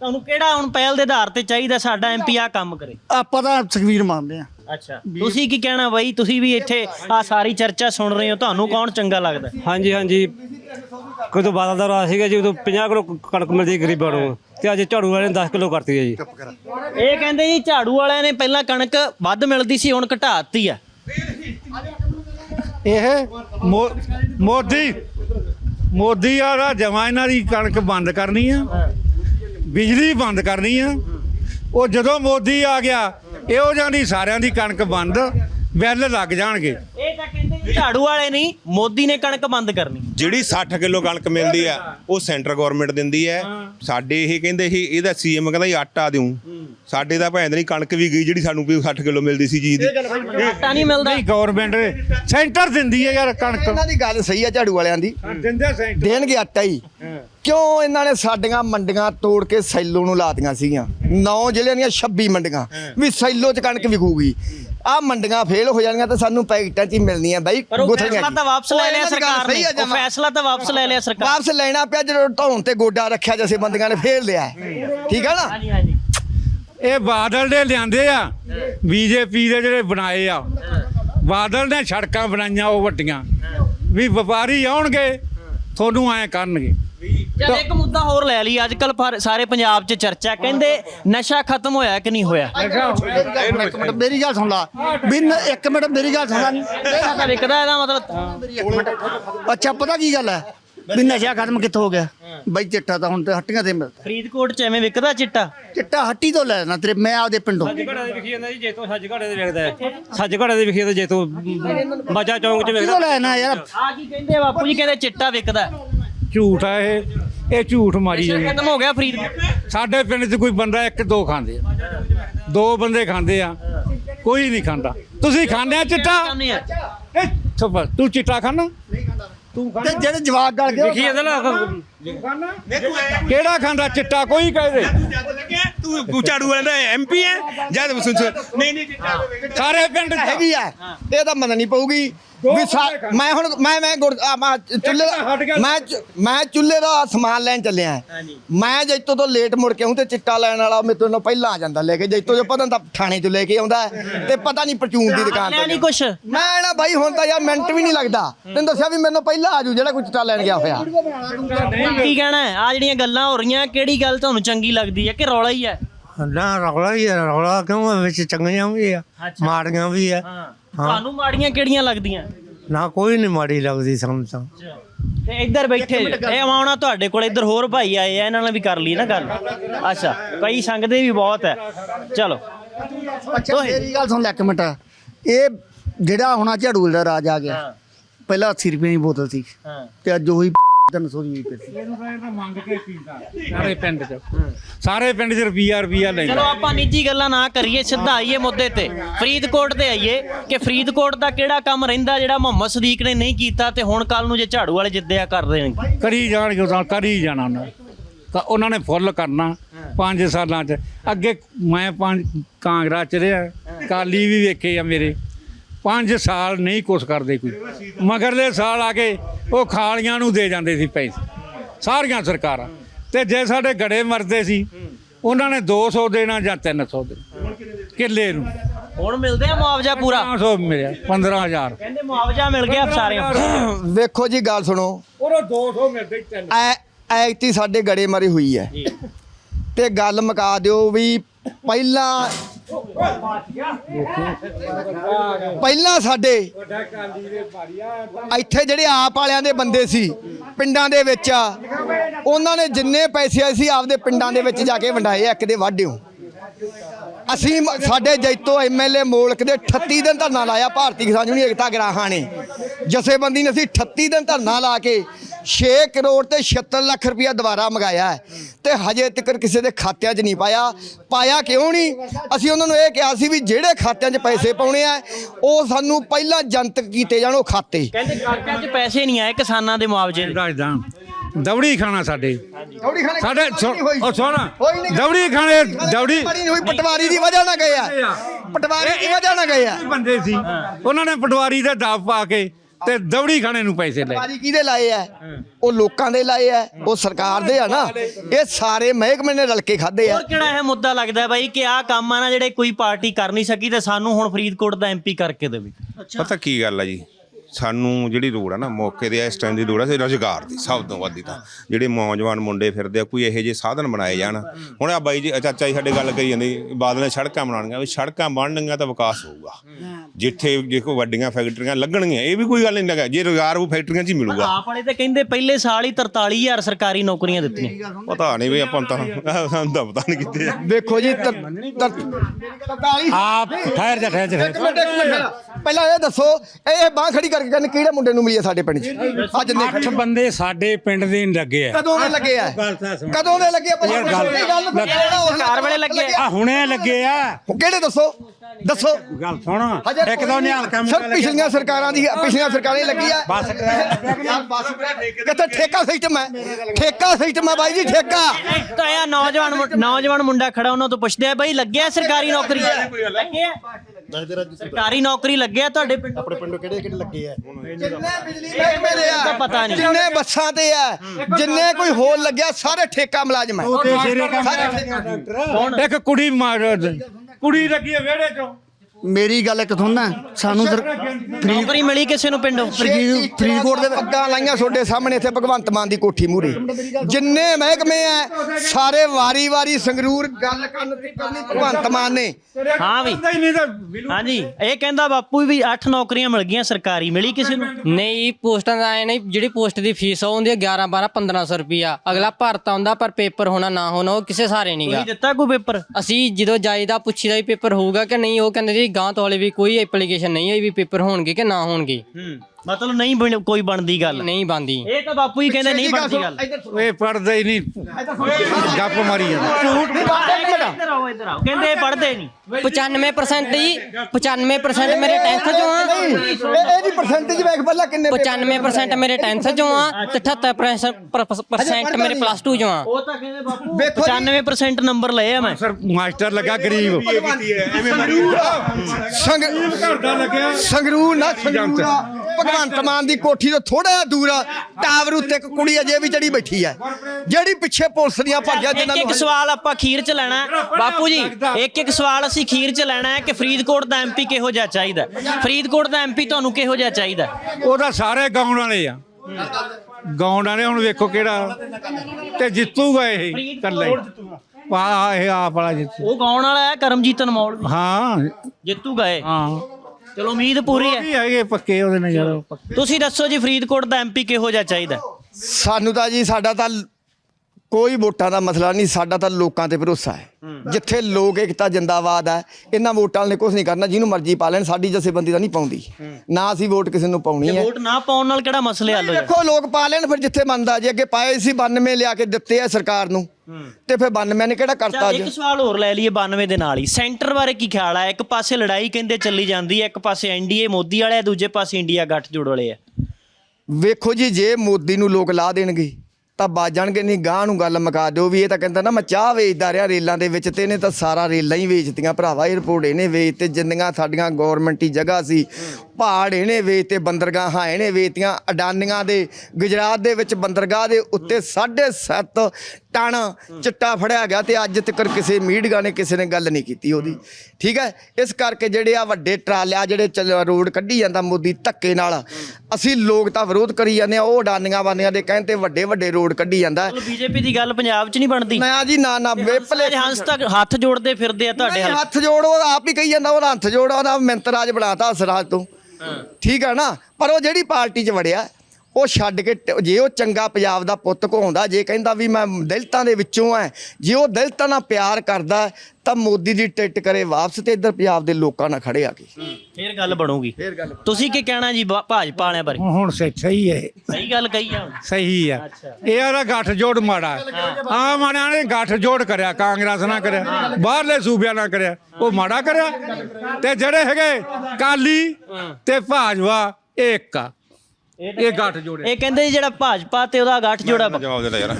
ਤੁਹਾਨੂੰ ਕਿਹੜਾ ਹੁਣ ਪਹਿਲ ਦੇ ਆਧਾਰ ਤੇ ਚਾਹੀਦਾ ਸਾਡਾ ਐਮਪੀ ਆ ਕੰਮ ਕਰੇ? ਆਪਾਂ ਤਾਂ ਸੁਖਵੀਰ ਮੰਨਦੇ ਆ ਅੱਛਾ। ਤੁਸੀਂ ਕੀ ਕਹਿਣਾ ਬਈ? ਤੁਸੀਂ ਵੀ ਇੱਥੇ ਆ ਸਾਰੀ ਚਰਚਾ ਸੁਣ ਰਹੇ ਹੋ ਤੁਹਾਨੂੰ ਕੌਣ ਚੰਗਾ ਲੱਗਦਾ? ਹਾਂਜੀ ਹਾਂਜੀ। ਕਦੋਂ ਬਾਦਲ ਦਾ ਰਾਜ ਸੀਗਾ ਜੀ ਉਦੋਂ 50 ਕਿਲੋ ਕਣਕ ਮਿਲਦੀ ਗਰੀਬਾਂ ਨੂੰ। ਤੇ ਅੱਜ ਝਾੜੂ ਵਾਲੇ ਨੇ 10 ਕਿਲੋ ਕਰਤੀ ਹੈ ਜੀ। ਇਹ ਕਹਿੰਦੇ ਜੀ ਝਾੜੂ ਵਾਲਿਆਂ ਨੇ ਪਹਿਲਾਂ ਕਣਕ ਵੱਧ ਮਿਲਦੀ ਸੀ ਹੁਣ ਘਟਾਤੀ ਆ। ਇਹ ਮੋ- ਮੋਦੀ ਮੋਦੀ ਵਾਲਾ ਜਮਾ ਇਹਨਾਂ ਦੀ ਕਣਕ ਬੰਦ ਕਰਨੀ ਆ, ਬਿਜਲੀ ਬੰਦ ਕਰਨੀ ਆ। ਉਹ ਜਦੋਂ ਮੋਦੀ ਆ ਗਿਆ, ਇਹੋ ਜਿਹਾਂ ਦੀ ਸਾਰਿਆਂ ਦੀ ਕਣਕ ਬੰਦ, ਬਿੱਲ ਲੱਗ ਜਾਣਗੇ। ਇਹ ਤਾਂ ਕਹਿੰਦੇ ਝਾੜੂ ਵਾਲੇ ਨਹੀਂ ਮੋਦੀ ਨੇ ਕਣਕ ਬੰਦ ਕਰਨੀ। ਜਿਹੜੀ 60 ਕਿਲੋ ਕਣਕ ਮਿਲਦੀ ਆ ਉਹ ਸੈਂਟਰ ਗਵਰਨਮੈਂਟ ਦਿੰਦੀ ਹੈ। ਸਾਡੇ ਇਹ ਕਹਿੰਦੇ ਸੀ ਇਹਦਾ ਸੀਐਮ ਕਹਿੰਦਾ ਸੀ ਆਟਾ ਦਿਉ। ਸਾਡੇ ਤਾਂ ਭੈਣ ਨਹੀਂ ਕਣਕ ਵੀ ਗਈ ਜਿਹੜੀ ਸਾਨੂੰ ਵੀ 60 ਕਿਲੋ ਮਿਲਦੀ ਸੀ ਜੀ ਦੀ। ਆਟਾ ਨਹੀਂ ਮਿਲਦਾ। ਨਹੀਂ ਗਵਰਨਮੈਂਟ ਸੈਂਟਰ ਦਿੰਦੀ ਹੈ ਯਾਰ ਕਣਕ। ਇਹਨਾਂ ਦੀ ਗੱਲ ਸਹੀ ਆ ਝਾੜੂ ਵਾਲਿਆਂ ਦੀ। ਦਿੰਦੇ ਸੈਂਟਰ। ਦੇਣਗੇ ਆਟਾ ਹੀ। ਕਿਉਂ ਇਹਨਾਂ ਨੇ ਸਾਡੀਆਂ ਮੰਡੀਆਂ ਤੋੜ ਕੇ ਸੈਲੋ ਨੂੰ ਲਾਤੀਆਂ ਸੀਗੀਆਂ? ਨੌ ਜ਼ਿਲ੍ਹਿਆਂ ਦੀਆਂ 26 ਮੰਡੀਆਂ। ਵੀ ਸੈਲੋ 'ਚ ਕਣਕ ਵਿਕੂਗੀ। ਆ ਮੰਡੀਆਂ ਫੇਲ ਹੋ ਜਾਣੀਆਂ ਤਾਂ ਸਾਨੂੰ ਪੈਕਟਾਂ 'ਚ ਹੀ ਮਿਲਣੀਆਂ ਬਾਈ ਪਰ ਉਹ ਗੁੱਥਲੀਆਂ ਫੈਸਲਾ ਚ। ਤਾਂ ਵਾਪਸ ਉਹ ਲੈ ਲਿਆ ਇਹਨਾਂ ਦੀ ਗੱਲ ਸਰਕਾਰ ਨੇ ਆ ਉਹ ਜਮਾਂ। ਫੈਸਲਾ ਤਾਂ ਵਾਪਸ ਲੈ ਲਿਆ ਸਰਕਾਰ। ਵਾਪਸ ਲੈਣਾ ਪਿਆ ਜਦੋਂ ਧੌਣ ਤੇ ਗੋਡਾ ਰੱਖਿਆ ਜਸੇ ਬੰਦੀਆਂ ਨੇ ਫੇਰ ਲਿਆ। ਠੀਕ ਆ ਨਾ? ਹਾਂਜੀ ਹਾਂਜੀ। ਇਹ ਬਾਦਲ ਦੇ ਲਿਆਂਦੇ ਆ ਬੀਜੇਪੀ ਦੇ ਜਿਹੜੇ ਬਣਾਏ ਆ। ਬਾਦਲ ਨੇ ਸੜਕਾਂ ਬਣਾਈਆਂ ਉਹ ਵੱਡੀਆਂ। ਵੀ ਵਪਾਰੀ ਆਉਣਗੇ ਤੁਹਾਨੂੰ ਐ ਕਰਨਗੇ। ਚਲ ਇੱਕ ਮੁੱਦਾ ਹੋਰ ਲੈ ਲਈ ਅੱਜ ਕੱਲ ਸਾਰੇ ਪੰਜਾਬ 'ਚ ਚਰਚਾ ਕਹਿੰਦੇ ਨਸ਼ਾ ਖਤਮ ਹੋਇਆ ਕਿ ਨਹੀਂ ਹੋਇਆ? ਇੱਕ ਮਿੰਟ ਮੇਰੀ ਗੱਲ ਸੁਣ ਲਾ। ਵੀ ਨ- ਇੱਕ ਮਿੰਟ ਮੇਰੀ ਗੱਲ ਸੁਣ ਲਾ। ਤਾਂ ਵਿਕਦਾ ਇਹਦਾ ਮਤਲਬ। ਅੱਛਾ ਪਤਾ ਕੀ ਗੱਲ ਹੈ? ਵੀ ਨਸ਼ਾ ਖਤਮ ਕਿੱਥੋਂ ਹੋ ਗਿਆ? ਬਈ ਚਿੱਟਾ ਤਾਂ ਹੁਣ ਤੇ ਹੱਟੀਆਂ ਤੇ ਮਿਲਦਾ। ਫਰੀਦਕੋਟ 'ਚ ਐਵੇਂ ਵਿਕਦਾ ਚਿੱਟਾ? ਚਿੱਟਾ ਹੱਟੀ ਤੋਂ ਲੈਣਾ ਤੇਰੇ ਮੈਂ ਆਪਦੇ ਪਿੰਡੋਂ। ਘੜੇ ਦੇ ਵਿਖੀ ਜਾਂਦਾ ਜੀ ਜੇਤੋਂ ਸੱਜ ਘੜੇ ਦੇ ਵਿਕਦਾ ਹੈ। ਸੱਜ ਘੜੇ ਦੇ ਵਿਖੀ ਜਾਂਦਾ ਜੇਤੋਂ ਬਾਜਾ ਚੌਂਕ 'ਚ ਕਿਦੋਂ ਵਿਕਦਾ ਲੈਣਾ ਯਾਰ? ਆ ਕੀ ਕਹਿੰਦੇ ਬਾਪੂ ਜੀ ਕਹਿੰਦੇ ਚਿੱਟਾ ਵਿਕਦਾ ਝੂਠ ਆ ਇਹ। ਇਹ ਝੂਠ ਮਾਰੀ ਨਸ਼ਾ ਖਤਮ ਹੋ ਗਿਆ ਫਰੀਦਕੋਟ? ਸਾਡੇ ਪਿੰਡ 'ਚ ਕੋਈ ਬੰਦਾ ਇੱਕ ਦੋ ਖਾਂਦੇ ਆ। ਦੋ ਬੰਦੇ ਖਾਂਦੇ ਆ। ਕੋਈ ਨਹੀਂ ਖਾਂਦਾ। ਤੁਸੀਂ ਖਾਂਦੇ ਆ ਚਿੱਟਾ? ਚਾਹੁੰਦੇ ਆ? ਇਹ ਚੁੱਪ ਤੂੰ ਚਿੱਟਾ ਖਾਣਾ? ਤੂੰ ਤੇ ਜਿਹੜੇ ਜਵਾਕ ਗਲ ਗਏ ਵਿਖੀ ਜਾਂਦਾ ਨਾ ਕਿਹੜਾ ਖਾਂਦਾ ਚਿੱਟਾ? ਕੋਈ ਕਹਦੇ ਤੂੰ ਤੂੰ ਝਾੜੂ ਵਾਲੇ ਦਾ ਐਮਪੀ ਹੈ? ਜਦ ਸੁਣ ਸੁਣ। ਨਹੀਂ ਨਹੀਂ ਸਾਰੇ ਪਿੰਡ 'ਚ ਹੈਗੀ ਆ। ਇਹ ਤਾਂ ਮੰਨਣੀ ਪਊਗੀ। ਵੀ ਸਾ- ਮੈਂ ਹੁਣ ਮੈਂ ਮੈਂ ਗੁਰ- ਆ, ਮੈਂ ਚੁੱਲ੍ਹੇ ਹਟ ਗਿਆ। ਦਾ ਮੈਂ ਚ- ਮੈਂ ਚੁੱਲ੍ਹੇ ਦਾ ਸਮਾਨ ਲੈਣ ਚੱਲਿਆ। ਮੈਂ ਜੈਤੋ ਤੋਂ ਲੇਟ ਮੁੜ ਕੇ ਆਉਂ ਤੇ ਚਿੱਟਾ ਲੈਣ ਵਾਲਾ ਮੇਰੇ ਤੋਂ ਪਹਿਲਾਂ ਆ ਜਾਂਦਾ ਲੈ ਕੇ ਜੈਤੋ ਜੋ ਪਤਾ ਤਾਂ ਥਾਣੇ ਤੋਂ ਲੈ ਕੇ ਆਉਂਦਾ ਹੈ, ਤੇ ਪਤਾ ਨਹੀਂ ਪਰਚੂਨ ਦੀ ਦੁਕਾਨ ਤੋਂ ਨਹੀਂ ਕੁਛ। ਮੈਂ ਨਾ ਬਾਈ ਹੁਣ ਤਾਂ ਯਾਰ ਮਿੰਟ ਵੀ ਨਹੀਂ ਲੱਗਦਾ। ਤੈਨੂੰ ਦੱਸਿਆ ਵੀ ਮੈਨੂੰ ਪਹਿਲਾਂ ਆਜੂ ਜਿਹੜਾ ਕੋਈ ਚਿੱਟਾ ਲੈਣ ਗਿਆ ਹੋਇਆ। ਕੀ ਕਹਿਣਾ ਹੈ? ਆ ਜਿਹੜੀਆਂ ਗੱਲਾਂ ਹੋ ਰਹੀਆਂ ਕਿਹੜੀ ਗੱਲ ਤੁਹਾਨੂੰ ਚੰਗੀ ਲੱਗਦੀ ਹੈ ਕਿ ਰੌਲਾ ਹੀ ਹੈ? ਨਾ ਰੌਲਾ ਹੀ ਹੈ ਰੌਲਾ ਕਿਉਂ ਹੈ? ਵਿੱਚ ਚੰਗੀਆਂ ਵੀ ਆ ਅੱਛਾ। ਮਾੜੀਆਂ ਵੀ ਆ। ਹਾਂ। ਤੁਹਾਨੂੰ ਮਾੜੀਆਂ ਕਿਹੜੀਆਂ ਲੱਗਦੀਆਂ? ਨਾ ਕੋਈ ਨਹੀਂ ਮਾੜੀ ਲੱਗਦੀ ਸਾਨੂੰ ਤਾਂ। ਤੇ ਇੱਧਰ ਬੈਠੇ ਇਹ ਆਉਣਾ ਤੁਹਾਡੇ ਕੋਲ ਇੱਧਰ ਹੋਰ ਭਾਈ ਆਏ ਆ ਇਹਨਾਂ ਨਾਲ ਵੀ ਕਰ ਲਈ ਨਾ ਗੱਲ। ਅੱਛਾ ਕਈ ਸੰਗਦੇ ਵੀ ਬਹੁਤ ਹੈ ਚਲੋ। ਅੱਛਾ ਮੇਰੀ ਗੱਲ ਸੁਣ ਲੈ ਇੱਕ ਮਿੰਟ। ਇਹ ਜਿਹੜਾ ਹੁਣਾ ਝਾੜੂ ਦਾ ਰਾਜ ਆ ਗਿਆ ਪਹਿਲਾਂ 80 ਰੁਪਏ ਦੀ ਬੋਤਲ ਸੀ ਹਾਂ। ਤੇ ਅੱਜ ਉਹੀ 300 ਦੀ ਪਈ ਸੀ ਮੰਗ ਕੇ ਪੀਂਦਾ। ਸਾਰੇ ਪਿੰਡ 'ਚ। ਸਾਰੇ ਪਿੰਡ 'ਚ ਰੁਪਈਆ ਚਲੋ ਲੈਂਦਾ। ਆਪਾਂ ਨਿੱਜੀ ਗੱਲਾਂ ਨਾ ਕਰੀਏ ਸਿੱਧਾ ਆਈਏ ਮੁੱਦੇ ਤੇ। ਫਰੀਦਕੋਟ ਤੇ ਆਈਏ ਕਿ ਫਰੀਦਕੋਟ ਦਾ ਕਿਹੜਾ ਕੰਮ ਰਹਿੰਦਾ ਜਿਹੜਾ ਮੁਹੰਮਦ ਸਦੀਕ ਨੇ ਨਹੀਂ ਕੀਤਾ ਤੇ ਹੁਣ ਕੱਲ ਨੂੰ ਜੇ ਝਾੜੂ ਵਾਲੇ ਜਿੱਦਿਆ ਕਰ ਦੇਣਗੇ? ਕਰੀ ਜਾਣਗੇ ਤਾਂ ਕਰੀ ਜਾਣਾ ਉਹਨਾਂ ਨੇ। ਤਾਂ ਉਹਨਾਂ ਨੇ ਫੁੱਲ ਕਰਨਾ 5 ਸਾਲਾਂ 'ਚ। ਅੱਗੇ ਮੈਂ ਪੰਜ ਕਾਂਗਰਸ 'ਚ ਰਿਹਾ ਕਾਲੀ ਵੀ ਵੇਖੇ ਆ ਮੇਰੇ। 5 ਸਾਲ ਨਹੀਂ ਕੁਛ ਕਰਦੇ ਕੋਈ। ਮਗਰਲੇ ਸਾਲ ਆ ਕੇ ਉਹ ਖਾਲੀਆਂ ਨੂੰ ਦੇ ਜਾਂਦੇ ਸੀ ਪੈਸੇ। ਸਾਰੀਆਂ ਸਰਕਾਰਾਂ। ਤੇ ਜੇ ਸਾਡੇ ਗੜੇ ਮਰਦੇ ਸੀ ਉਹਨਾਂ ਨੇ 200 ਦੇਣਾ ਜਾਂ 300 ਦੇਣਾ। ਕਿੱਲੇ ਨੂੰ। ਹੁਣ ਮਿਲਦੇ ਆ ਮੁਆਵਜ਼ਾ ਪੂਰਾ? 500 ਮਿਲਿਆ 15000 ਕਹਿੰਦੇ ਮੁਆਵਜ਼ਾ ਮਿਲ ਗਿਆ ਸਾਰਿਆਂ ਨੂੰ। ਵੇਖੋ ਜੀ ਗੱਲ ਸੁਣੋ। ਉਹ 200 ਮਿਲਦੇ ਤਿੰਨ ਐ ਐਕਤੀ ਸਾਡੇ ਗੜੇ ਮਾਰੀ ਹੋਈ ਹੈ ਤੇ ਗੱਲ ਮੁਕਾ ਦਿਓ ਵੀ ਪਹਿਲਾਂ ਪਹਿਲਾਂ ਸਾਡੇ ਇੱਥੇ ਜਿਹੜੇ ਆਪ ਵਾਲਿਆਂ ਦੇ ਬੰਦੇ ਸੀ ਪਿੰਡਾਂ ਦੇ ਵਿੱਚ ਉਹਨਾਂ ਨੇ ਜਿੰਨੇ ਪੈਸੇ ਅਸੀਂ ਆਪਦੇ ਪਿੰਡਾਂ ਦੇ ਵਿੱਚ ਜਾ ਕੇ ਵੰਡਾਏ ਆ, ਇੱਕ ਦੇ ਵਾਢਿਓ ਅਸੀਂ ਸਾਡੇ ਜੈਤੋ ਐਮਐਲਏ ਮੋਲਕ ਦੇ 38 ਦਿਨ ਧਰਨਾ ਲਾਇਆ ਭਾਰਤੀ ਕਿਸਾਨ ਯੂਨੀਅਨ ਏਕਤਾ ਗਰਾਹਾਂ ਨੇ। ਜਥੇਬੰਦੀ ਨੇ ਅਸੀਂ 38 ਦਿਨ ਧਰਨਾ ਲਾ ਕੇ 6 ਕਰੋੜ ਤੇ 76 ਲੱਖ ਰੁਪਇਆ ਦੁਬਾਰਾ ਮੰਗਾਇਆ ਤੇ ਹਜੇ ਤੱਕ ਕਿਸੇ ਦੇ ਖਾਤਿਆਂ 'ਚ ਨਹੀਂ ਪਾਇਆ। ਪਾਇਆ ਕਿਉਂ ਨਹੀਂ? ਅਸੀਂ ਉਹਨਾਂ ਨੂੰ ਇਹ ਕਿਹਾ ਸੀ ਵੀ ਜਿਹੜੇ ਖਾਤਿਆਂ 'ਚ ਪੈਸੇ ਪਾਉਣੇ ਆ ਉਹ ਸਾਨੂੰ ਪਹਿਲਾਂ ਜਨਤਕ ਕੀਤੇ ਜਾਣ ਉਹ ਖਾਤੇ। ਕਹਿੰਦੇ ਖਾਤਿਆਂ 'ਚ ਪੈਸੇ ਨਹੀਂ ਆਏ ਕਿਸਾਨਾਂ ਦੇ ਮੁਆਵਜ਼ੇ ਦੇ। ਦੌੜੀ ਖਾਣਾ ਸਾਡੇ। ਦੌੜੀ ਖਾਣੇ ਸਾਡੇ ਉਹ ਸੁਣ। ਦੌੜੀ ਖਾਣੇ ਦੌੜੀ ਬੜੀ ਨਹੀਂ ਹੋਈ ਪਟਵਾਰੀ ਦੀ ਵਜ੍ਹਾ ਨਾਲ ਗਏ ਆ। ਪਟਵਾਰੀ ਦੀ ਵਜ੍ਹਾ ਨਾਲ ਗਏ ਆ। ਬੰਦੇ ਸੀ। ਉਹਨਾਂ ਨੇ ਪਟਵਾਰੀ ਦਾ ਦਾਬ ਪਾ ਕੇ ਤੇ ਦੌੜੀ ਖਾਣੇ ਨੂੰ ਪੈਸੇ ਲੈ ਪਟਵਾਰੀ ਕਿਹਦੇ ਲਾਏ ਆ? ਉਹ ਲੋਕਾਂ ਦੇ ਲਾਏ ਆ। ਉਹ ਸਰਕਾਰ ਦੇ ਆ ਨਾ। ਇਹ ਸਾਰੇ ਮਹਿਕਮੇ ਨੇ ਰਲ ਕੇ ਖਾਦੇ ਆ। ਹੋਰ ਕਿਹੜਾ ਇਹ ਮੁੱਦਾ ਲੱਗਦਾ ਹੈ ਬਾਈ ਕਿ ਆਹ ਕੰਮ ਆ ਨਾ ਜਿਹੜੇ ਕੋਈ ਪਾਰਟੀ ਕਰ ਨਹੀਂ ਸਕੀ ਤੇ ਸਾਨੂੰ ਹੁਣ ਫਰੀਦਕੋਟ ਦਾ ਐਮਪੀ ਕਰਕੇ ਦੇਵੇ? ਪਤਾ ਕੀ ਗੱਲ ਆ ਜੀ? ਸਾਨੂੰ ਜਿਹੜੀ ਲੋੜ ਆ ਨਾ ਮੌਕੇ ਦੇ ਇਸ ਟਾਈਮ ਦੀ ਲੋੜ ਆ ਸੇ ਰੁਜ਼ਗਾਰ ਦੀ ਸਭ ਤੋਂ ਵੱਧ ਤਾਂ। ਜਿਹੜੇ ਨੌਜਵਾਨ ਮੁੰਡੇ ਫਿਰਦੇ ਆ ਕੋਈ ਇਹੋ ਜਿਹੇ ਸਾਧਨ ਬਣਾਏ ਜਾਣ। ਹੁਣ ਆ ਬਾਈ ਜੀ ਚਾਚਾ ਜੀ ਸਾਡੇ ਗੱਲ ਕਰੀ ਜਾਂਦੇ ਬਾਦਲ ਨੇ ਸੜਕਾਂ ਬਣਾਉਣੀਆਂ ਵੀ ਸੜਕਾਂ ਬਣਨਗੀਆਂ ਤਾਂ ਵਿਕਾਸ ਹੋਊਗਾ। ਜਿੱਥੇ ਕੋਈ ਵੱਡੀਆਂ ਫੈਕਟਰੀਆਂ ਲੱਗਣਗੀਆਂ ਇਹ ਵੀ ਕੋਈ ਗੱਲ ਨਹੀਂ ਲੱਗਾ ਜੇ ਰੁਜ਼ਗਾਰ ਉਹ ਫੈਕਟਰੀਆਂ 'ਚ ਹੀ ਮਿਲੂਗਾ। ਆਪ ਵਾਲੇ ਤੇ ਕਹਿੰਦੇ ਪਹਿਲੇ ਸਾਲ ਹੀ 43000 ਸਰਕਾਰੀ ਨੌਕਰੀਆਂ ਦਿੱਤੀਆਂ। ਪਤਾ ਨਹੀਂ ਵੀ ਆਪਾਂ ਤਾਂ ਸਾਨੂੰ ਤਾਂ ਪਤਾ ਨਹੀਂ ਕਿੱਥੇ ਵੇਖੋ ਜੀ ਤ- ਤ- ਤਰਤਾਲੀ ਆਪ ਠਹਿਰ ਜਾ ਠਹਿਰ ਜਾ ਇੱਕ ਮਿੰਟ ਇੱਕ ਮਿੰਟ ਪਹਿਲਾਂ ਇਹ ਦੱਸੋ ਇਹ ਬਾਹ ਖੜੀ ਕਰਕੇ ਕਹਿੰਦੇ ਕਿਹੜੇ ਮੁੰਡੇ ਨੂੰ ਮਿਲੀ ਆ ਸਾਡੇ ਪਿੰਡ 'ਚ? ਅੱਜ ਨੇ ਅੱਠ ਬੰਦੇ ਸਾਡੇ ਪਿੰਡ ਦੇ ਨਹੀਂ ਲੱਗੇ ਆ। ਕਦੋਂ ਦੇ ਲੱਗੇ ਆ? ਕਦੋਂ ਦੇ ਲੱਗੇ ਆ? ਪਹਿਲਾਂ ਗੱਲ- ਵੇਲੇ ਲੱਗੇ ਆ। ਆ ਹੁਣੇ ਲੱਗੇ ਆ। ਕਿਹੜੇ ਦੱਸੋ? ਦੱਸੋ। ਗੱਲ ਸੁਣ। ਇੱਕ ਦੋ ਨਿਹਾਲ ਕੰਮ ਸਰ ਪਿਛਲੀਆਂ ਸਰਕਾਰਾਂ ਦੀ ਪਿਛਲੀਆਂ ਸਰਕਾਰਾਂ ਦੀ ਲੱਗੀ ਆ। ਬਸ ਯਾਰ ਬਸ। ਕਿੱਥੇ ਠੇਕਾ ਸਿਸਟਮ ਹੈ? ਠੇਕਾ ਸਿਸਟਮ ਹੈ ਬਾਈ ਜੀ ਠੇਕਾ। ਤਾਂ ਇਹ ਨੌਜਵਾਨ ਮੁੰ- ਨੌਜਵਾਨ ਮੁੰਡਾ ਖੜਾ ਉਹਨਾਂ ਤੋਂ ਪੁੱਛਦੇ ਆ ਬਾਈ ਲੱਗਿਆ ਸਰਕਾਰੀ ਨੌਕਰੀ? ਲੱਗਿਆ? ਸਰਕਾਰੀ ਨੌਕਰੀ ਲੱਗਿਆ ਤੁਹਾਡੇ ਪਿੰਡ? ਆਪਣੇ ਪਿੰਡੋਂ ਕਿਹੜੇ ਕਿਹੜੇ ਲੱਗੇ ਆ? ਜਿੰਨੇ ਬਿਜਲੀ ਮਹਿਕਮੇ ਦੇ ਆ ਪਤਾ ਨਹੀਂ। ਜਿੰਨੇ ਬੱਸਾਂ ਤੇ ਆ ਜਿੰਨੇ ਕੋਈ ਹੋਰ ਲੱਗਿਆ ਸਾਰੇ ਠੇਕਾ ਮੁਲਾਜ਼ਮ ਹੈ। ਸਾਰੇ ਠੇਕਾ ਇੱਕ ਕੁੜੀ ਮਾਰ ਕੁੜੀ ਲੱਗੀ ਹੈ ਵਿਹੜੇ 'ਚੋਂ। ਮੇਰੀ ਗੱਲ ਇੱਕ ਸੁਣਨਾ ਸਾਨੂੰ ਸਰ ਨੌਕਰੀ ਮਿਲੀ ਕਿਸੇ ਨੂੰ ਪਿੰਡੋਂ? ਫਰੀਦ- ਫਰੀਦਕੋਟ ਦੇ ਪੱਗਾਂ ਲਾਈਆਂ ਤੁਹਾਡੇ ਸਾਹਮਣੇ ਇੱਥੇ ਭਗਵੰਤ ਮਾਨ ਦੀ ਕੋਠੀ ਮੂਰੇ ਜਿੰਨੇ ਮਹਿਕਮੇ ਆ ਸਾਰੇ ਵਾਰੀ-ਵਾਰੀ ਸੰਗਰੂਰ ਗੱਲ ਕਰਨ ਤੇ ਕਰਨੀ ਭਗਵੰਤ ਮਾਨ ਨੇ। ਹਾਂ ਵੀ। ਹਾਂਜੀ ਇਹ ਕਹਿੰਦਾ ਬਾਪੂ ਵੀ 8 ਨੌਕਰੀਆਂ ਮਿਲ ਗਈਆਂ ਸਰਕਾਰੀ ਮਿਲੀ ਕਿਸੇ ਨੂੰ? ਨਹੀਂ ਪੋਸਟਾਂ ਦਾ ਆਏ ਨਹੀਂ ਜਿਹੜੀ ਪੋਸਟ ਦੀ ਫੀਸ ਆ ਉਹ ਹੁੰਦੀ ਹੈ 11 12 1500 ਰੁਪਿਆ ਅਗਲਾ ਭਰਤਾ ਹੁੰਦਾ ਪਰ ਪੇਪਰ ਹੋਣਾ ਨਾ ਹੋਣਾ ਉਹ ਕਿਸੇ ਸਾਰੇ ਨਹੀਂਗਾ। ਤੁਸੀਂ ਦਿੱਤਾ ਕੋਈ ਪੇਪਰ? ਅਸੀਂ ਜਦੋਂ ਜਾਈਦਾ ਪੁੱਛੀਦਾ ਵੀ ਪੇਪਰ ਹੋਊਗਾ ਕਿ ਨਹੀਂ ਉਹ ਕਹਿੰਦੇ ਜੀ ਗਾਂ ਤੋਂ ਹਲੇ ਵੀ ਕੋਈ ਐਪਲੀਕੇਸ਼ਨ ਨਹੀਂ ਹੋਈ ਵੀ ਪੇਪਰ ਹੋਣਗੇ ਕਿ ਨਾ ਹੋਣਗੇ। ਹੂੰ। ਮਤਲਬ ਨਹੀਂ ਬਣ- ਕੋਈ ਬਣਦੀ ਗੱਲ। ਨਹੀਂ ਬੰਦੀ ਇਹ ਤਾਂ ਬਾਪੂ ਹੀ ਕਹਿੰਦੇ ਨਹੀਂ ਬਣਦੀ ਗੱਲ ਇਹ ਪੜਦਾ ਹੀ ਨਹੀਂ। ਗੱਪ ਮਾਰੀ ਜਾਂਦਾ। ਇੱਧਰ ਆਓ ਇੱਧਰ ਆਓ। ਕਹਿੰਦੇ ਪੜਦੇ ਨਹੀਂ। 95% ਹੀ 95% ਮੇਰੇ 10th ਚੋਂ ਆ। ਇਹ ਇਹਦੀ ਪਰਸੈਂਟੇਜ ਵੇਖ ਪਹਿਲਾਂ ਕਿੰਨੇ 95% ਮੇਰੇ 10th ਚੋਂ ਆ ਤੇ 78% ਮੇਰੇ ਪਲੱਸ 2 ਚੋਂ ਆ। ਉਹ ਤਾਂ ਕਹਿੰਦੇ ਬਾਪੂ ਵੇਖੋ ਜੀ। 95% ਨੰਬਰ ਲਏ ਆ ਮੈਂ। ਸਰ ਮਾਸਟਰ ਲੱਗਾ ਗਰੀਬ। ਸੰਗ ਲੱਗਿਆ ਸੰਗਰੂਰ ਨਾ ਸੰਗਰੂਰ ਭਗਵੰਤ ਮਾਨ ਦੀ ਕੋਠੀ ਤੋਂ ਥੋੜਾ ਜਿਹਾ ਦੂਰ ਆ ਟਾਵਰ ਉੱਤੇ ਇੱਕ ਕੁੜੀ ਅਜੇ ਵੀ ਚੜੀ ਬੈਠੀ ਹੈ। ਜਿਹੜੀ ਪਿੱਛੇ ਪੁਲਿਸ ਦੀਆਂ ਭੱਜਿਆ ਇੱਕ ਜਿਨ੍ਹਾਂ ਇੱਕ ਨੂੰ ਸਵਾਲ ਆਪਾਂ ਖੀਰ ਚ ਲੈਣਾ। ਬਾਪੂ ਜੀ ਇੱਕ ਇੱਕ ਸਵਾਲ ਅਸੀਂ ਖੀਰ ਚ ਲੈਣਾ ਹੈ ਕਿ ਫਰੀਦਕੋਟ ਦਾ ਐਮਪੀ ਕਿਹੋ ਜਿਹਾ ਚਾਹੀਦਾ? ਫਰੀਦਕੋਟ ਦਾ ਐਮਪੀ ਤੁਹਾਨੂੰ ਕਿਹੋ ਜਿਹਾ ਚਾਹੀਦਾ ਹੈ? ਉਹਦਾ ਸਾਰੇ ਗਾਉਣ ਵਾਲੇ ਆ। ਗਾਉਣ ਵਾਲੇ ਹੁਣ ਵੇਖੋ ਕਿਹੜਾ। ਤੇ ਜਿੱਤੂਗਾ ਇਹ ਇਕੱਲੇ ਆ ਇਹ ਆਪ ਵਾਲਾ ਜਿੱਤੂ। ਉਹ ਗਾਉਣ ਵਾਲਾ ਹੈ ਕਰਮਜੀਤ ਅਨਮੋਲ ਵੀ। ਹਾਂ। ਜਿੱਤੂ ਗਏ ਹਾਂ। ਚਲੋ ਉਮੀਦ ਪੂਰੀ ਹੈ। ਵੀ ਹੈਗੇ ਪੱਕੇ ਉਹਦੇ ਨਾਲ ਯਾਰ ਪੱਕੇ ਤੁਸੀਂ ਦੱਸੋ ਜੀ ਫਰੀਦਕੋਟ ਦਾ ਐਮਪੀ ਕਿਹੋ ਜਿਹਾ ਚਾਹੀਦਾ? ਸਾਨੂੰ ਤਾਂ ਜੀ ਸਾਡਾ ਤਾਂ ਕੋਈ ਵੋਟਾਂ ਦਾ ਮਸਲਾ ਨਹੀਂ ਸਾਡਾ ਤਾਂ ਲੋਕਾਂ ਤੇ ਭਰੋਸਾ ਹੈ। ਜਿੱਥੇ ਲੋਕ ਏਕਤਾ ਜਿੰਦਾਬਾਦ ਹੈ ਇਹਨਾਂ ਵੋਟਾਂ ਨੇ ਕੁਝ ਨਹੀਂ ਕਰਨਾ ਜਿਹਨੂੰ ਮਰਜ਼ੀ ਪਾ ਲੈਣ ਸਾਡੀ ਜਥੇਬੰਦੀ ਤਾਂ ਨਹੀਂ ਪਾਉਂਦੀ। ਨਾ ਅਸੀਂ ਵੋਟ ਕਿਸੇ ਨੂੰ ਪਾਉਣੀ ਹੈ। ਵੋਟ ਨਾ ਪਾਉਣ ਨਾਲ ਕਿਹੜਾ ਮਸਲੇ ਹੱਲ ਹੋ ਦੇਖੋ ਲੋਕ ਪਾ ਲੈਣ ਫਿਰ ਜਿੱਥੇ ਮੰਨਦਾ ਜੀ ਅੱਗੇ ਪਾਏ ਸੀ 92 ਲਿਆ ਕੇ ਦਿੱਤੇ ਆ ਸਰਕਾਰ ਨੂੰ। ਤੇ ਫਿਰ 92 ਨੇ ਕਿਹੜਾ ਕਰਤਾ ਅੱਜ? ਇੱਕ ਸਵਾਲ ਹੋਰ ਲੈ ਲਈਏ 92 ਦੇ ਨਾਲ ਹੀ। ਸੈਂਟਰ ਬਾਰੇ ਕੀ ਖਿਆਲ ਹੈ ਇੱਕ ਪਾਸੇ ਲੜਾਈ ਕਹਿੰਦੇ ਚੱਲੀ ਜਾਂਦੀ ਹੈ ਇੱਕ ਪਾਸੇ ਐਨਡੀਏ ਮੋਦੀ ਵਾਲੇ ਆ ਦੂਜੇ ਪਾਸੇ ਇੰਡੀਆ ਗੱਠਜੋੜ ਵਾਲੇ ਆ। ਵੇਖੋ ਜੀ ਜੇ ਮੋਦੀ ਨੂੰ ਲੋਕ ਲਾ ਦੇਣਗੇ ਤਾਂ ਬਾਜ ਜਾਣਗੇ। ਨਹੀਂ ਗਾਂ ਨੂੰ ਗੱਲ ਮੁਕਾ ਦਿਓ ਵੀ ਇਹ ਤਾਂ ਕਹਿੰਦਾ ਨਾ, ਮੈਂ ਚਾਹ ਵੇਚਦਾ ਰਿਹਾ ਰੇਲਾਂ ਦੇ ਵਿੱਚ ਤੇ ਇਹਨੇ ਤਾਂ ਸਾਰਾ ਰੇਲਾਂ ਹੀ ਵੇਚਤੀਆਂ। ਭਰਾਵਾ 에어ਪੋਰਟ ਇਹਨੇ ਵੇਚਤੇ, ਜਿੰਨੀਆਂ ਸਾਡੀਆਂ ਗਵਰਨਮੈਂਟੀ ਜਗ੍ਹਾ ਸੀ। ਪਹਾੜ ਇਹਨੇ ਵੇਚਤੇ, ਬੰਦਰਗਾਹਾਂ ਇਹਨੇ ਵੇਚਤੀਆਂ, ਅਡਾਨੀਆਂ ਦੇ, ਗੁਜਰਾਤ ਦੇ ਵਿੱਚ ਬੰਦਰਗਾਹ ਦੇ ਉੱਤੇ 7.5 ਟਨ ਚਿੱਟਾ ਫੜਿਆ ਗਿਆ ਤੇ ਅੱਜ ਤੱਕ ਕਿਸੇ ਮੀਡੀਆ ਨੇ ਕਿਸੇ ਨੇ ਗੱਲ ਨਹੀਂ ਕੀਤੀ ਉਹਦੀ। ਠੀਕ ਹੈ? ਇਸ ਕਰਕੇ ਜਿਹੜੇ ਆ ਵੱਡੇ ਟਰਾਲਿਆ ਜਿਹੜੇ ਚੱਲ- ਰੋਡ ਕੱਢੀ ਜਾਂਦਾ ਮੋਦੀ ਧੱਕੇ ਨਾਲ, ਅਸੀਂ ਲੋਕ ਤਾਂ ਵਿਰੋਧ ਕਰੀ ਜਾਂਦੇ ਆ, ਉਹ ਅਡਾਨੀਆਂ ਵਾਨੀਆਂ ਦੇ ਕਹਿਣ ਤੇ ਵੱਡੇ ਵੱਡੇ ਰੋਡ ਕੱਢੀ ਜਾਂਦਾ। ਬੀਜੇਪੀ ਦੀ ਗੱਲ ਪੰਜਾਬ 'ਚ ਨਹੀਂ ਬਣਦੀ। ਨਾ ਜੀ ਨਾ ਨਾ ਵੇਪਲੇ ਹੰਸ ਤੱਕ ਹੱਥ ਜੋੜਦੇ ਫਿਰਦੇ ਆ ਤੁਹਾਡੇ ਨਹੀਂ, ਹੱਲ ਹੱਥ ਜੋੜ ਉਹ ਆਪ ਹੀ ਕਹੀ ਜਾਂਦਾ ਉਹਦਾ ਹੱਥ ਜੋੜ ਉਹਦਾ ਮਿੰਤਰਾਜ ਬਣਾਤਾ ਅਸਰਾਜ ਤੋਂ। ਠੀਕ ਹੈ ਨਾ? ਪਰ ਉਹ ਜਿਹੜੀ ਪਾਰਟੀ 'ਚ ਵੜਿਆ ਉਹ ਛੱਡ ਕੇ ਟ- ਜੇ ਉਹ ਚੰਗਾ ਪੰਜਾਬ ਦਾ ਪੁੱਤ ਕਹਾਉਂਦਾ ਜੇ ਕਹਿੰਦਾ ਵੀ ਮੈਂ ਦਲਿਤਾਂ ਦੇ ਵਿੱਚੋਂ ਐ ਜੇ ਉਹ ਦਲਿਤਾਂ ਨਾਲ ਪਿਆਰ ਕਰਦਾ ਹੈ, ਤਾਂ ਮੋਦੀ ਦੀ ਟਿਕਟ ਕਰੇ ਵਾਪਸ ਤੇ ਇੱਧਰ ਪੰਜਾਬ ਦੇ ਲੋਕਾਂ ਨਾਲ ਖੜੇ ਆ ਕੇ। ਫੇਰ ਗੱਲ ਬਣੂਗੀ। ਤੁਸੀਂ ਕੀ ਕਹਿਣਾ ਜੀ ਭਾ- ਭਾਜਪਾ ਵਾਲਿਆਂ ਬਾਰੇ? ਹੁਣ ਸੇ ਸਹੀ ਹੈ ਸਹੀ ਗੱਲ ਕਹੀ ਆ। ਸਹੀ ਆ। ਇਹ ਆਦਾ ਗੱਠ ਜੋੜ ਮਾੜਾ ਆਮ ਆਣਿਆਂ ਨੇ ਗੱਠ ਜੋੜ ਕਰਿਆ ਕਾਂਗਰਸ ਨਾਲ ਕਰਿਆ ਬਾਹਰਲੇ ਸੂਬਿਆਂ ਨਾਲ ਕਰਿਆ ਉਹ ਮਾੜਾ ਕਰਿਆ। ਤੇ ਜਿਹੜੇ ਹੈਗੇ ਕਾਲੀ ਤੇ ਭਾਜਪਾ ਇਹ ਇੱਕ ਆ। ਇਹ ਗੱਠ ਜੋੜੇ। ਇਹ ਕਹਿੰਦੇ ਜੀ ਜਿਹੜਾ ਭਾਜਪਾ ਤੇ ਉਹਦਾ ਗੱਠ ਜੋੜਾ ਜਵਾਬ ਦੇ ਲੈ ਯਾਰ।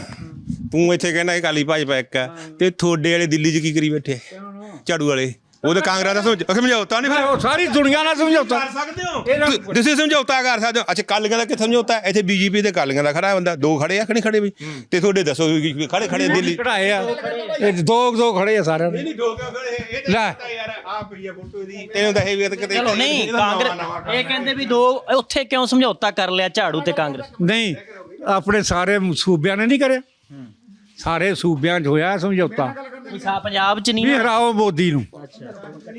ਤੂੰ ਇੱਥੇ ਕਹਿੰਦਾ ਇਹ ਕਾਲੀ ਭਾਜਪਾ ਇੱਕ ਹੈ ਤੇ ਤੁਹਾਡੇ ਵਾਲੇ ਦਿੱਲੀ 'ਚ ਕੀ ਕਰੀ ਬੈਠੇ ਆ? ਝਾੜੂ ਵਾਲੇ। ਉਹ ਤਾਂ ਕਾਂਗਰਸ ਦਾ ਸਮਝ- ਸਮਝੌਤਾ ਨਹੀਂ ਫਿਰ। ਉਹ ਸਾਰੀ ਦੁਨੀਆ ਨਾਲ ਸਮਝੌਤਾ। ਕਰ ਸਕਦੇ ਹੋ? ਤੁ- ਤੁਸੀਂ ਸਮਝੌਤਾ ਕਰ ਸਕਦੇ ਹੋ। ਅੱਛਾ ਕਾਲੀਆਂ ਦਾ ਕਿੱਥੇ ਸਮਝੌਤਾ? ਹੈ? ਇੱਥੇ ਬੀਜੇਪੀ ਤੇ ਕਾਲੀਆਂ ਦਾ ਖੜਾ ਬੰਦਾ। ਦੋ ਖੜੇ ਆ ਕਿ ਨਹੀਂ ਖੜੇ ਵੀ। ਤੇ ਤੁਹਾਡੇ ਦੱਸੋ ਵੀ ਕੀ- ਖੜੇ ਖੜੇ ਦਿੱਲੀ ਕਢਾਏ ਆ। ਇਹ ਦੋ ਦੋ ਖੜੇ ਆ ਸਾਰਿਆਂ ਦੇ। ਨਹੀਂ ਦੋ ਕਿਉਂ ਖੜੇ? ਇਹ ਲੈ। ਤਾਂ ਯਾਰ ਆ ਪਈ ਆ ਫੋਟੋ ਦੀ ਤੈਨੂੰ ਤਾਂ ਇਹ ਵੀ ਕਿਤੇ ਚਲੋ ਨਹੀਂ ਕਾਂਗਰਸ ਇਹ ਕਹਿੰਦੇ ਵੀ ਦੋ ਉੱਥੇ ਕਿਉਂ ਸਮਝੌਤਾ ਕਰ ਲਿਆ ਝਾੜੂ ਤੇ ਕਾਂਗਰਸ? ਨਹੀਂ ਆਪਣੇ ਸਾਰੇ ਸੂਬਿਆਂ ਨੇ ਨਹੀਂ ਕਰਿਆ। ਸਾਰੇ ਸੂਬਿਆਂ 'ਚ ਹੋਇਆ ਸਮਝੌਤਾ। ਸਾ- ਪੰਜਾਬ 'ਚ ਨਹੀਂ ਵੀ ਹਰਾਓ ਮੋਦੀ ਨੂੰ।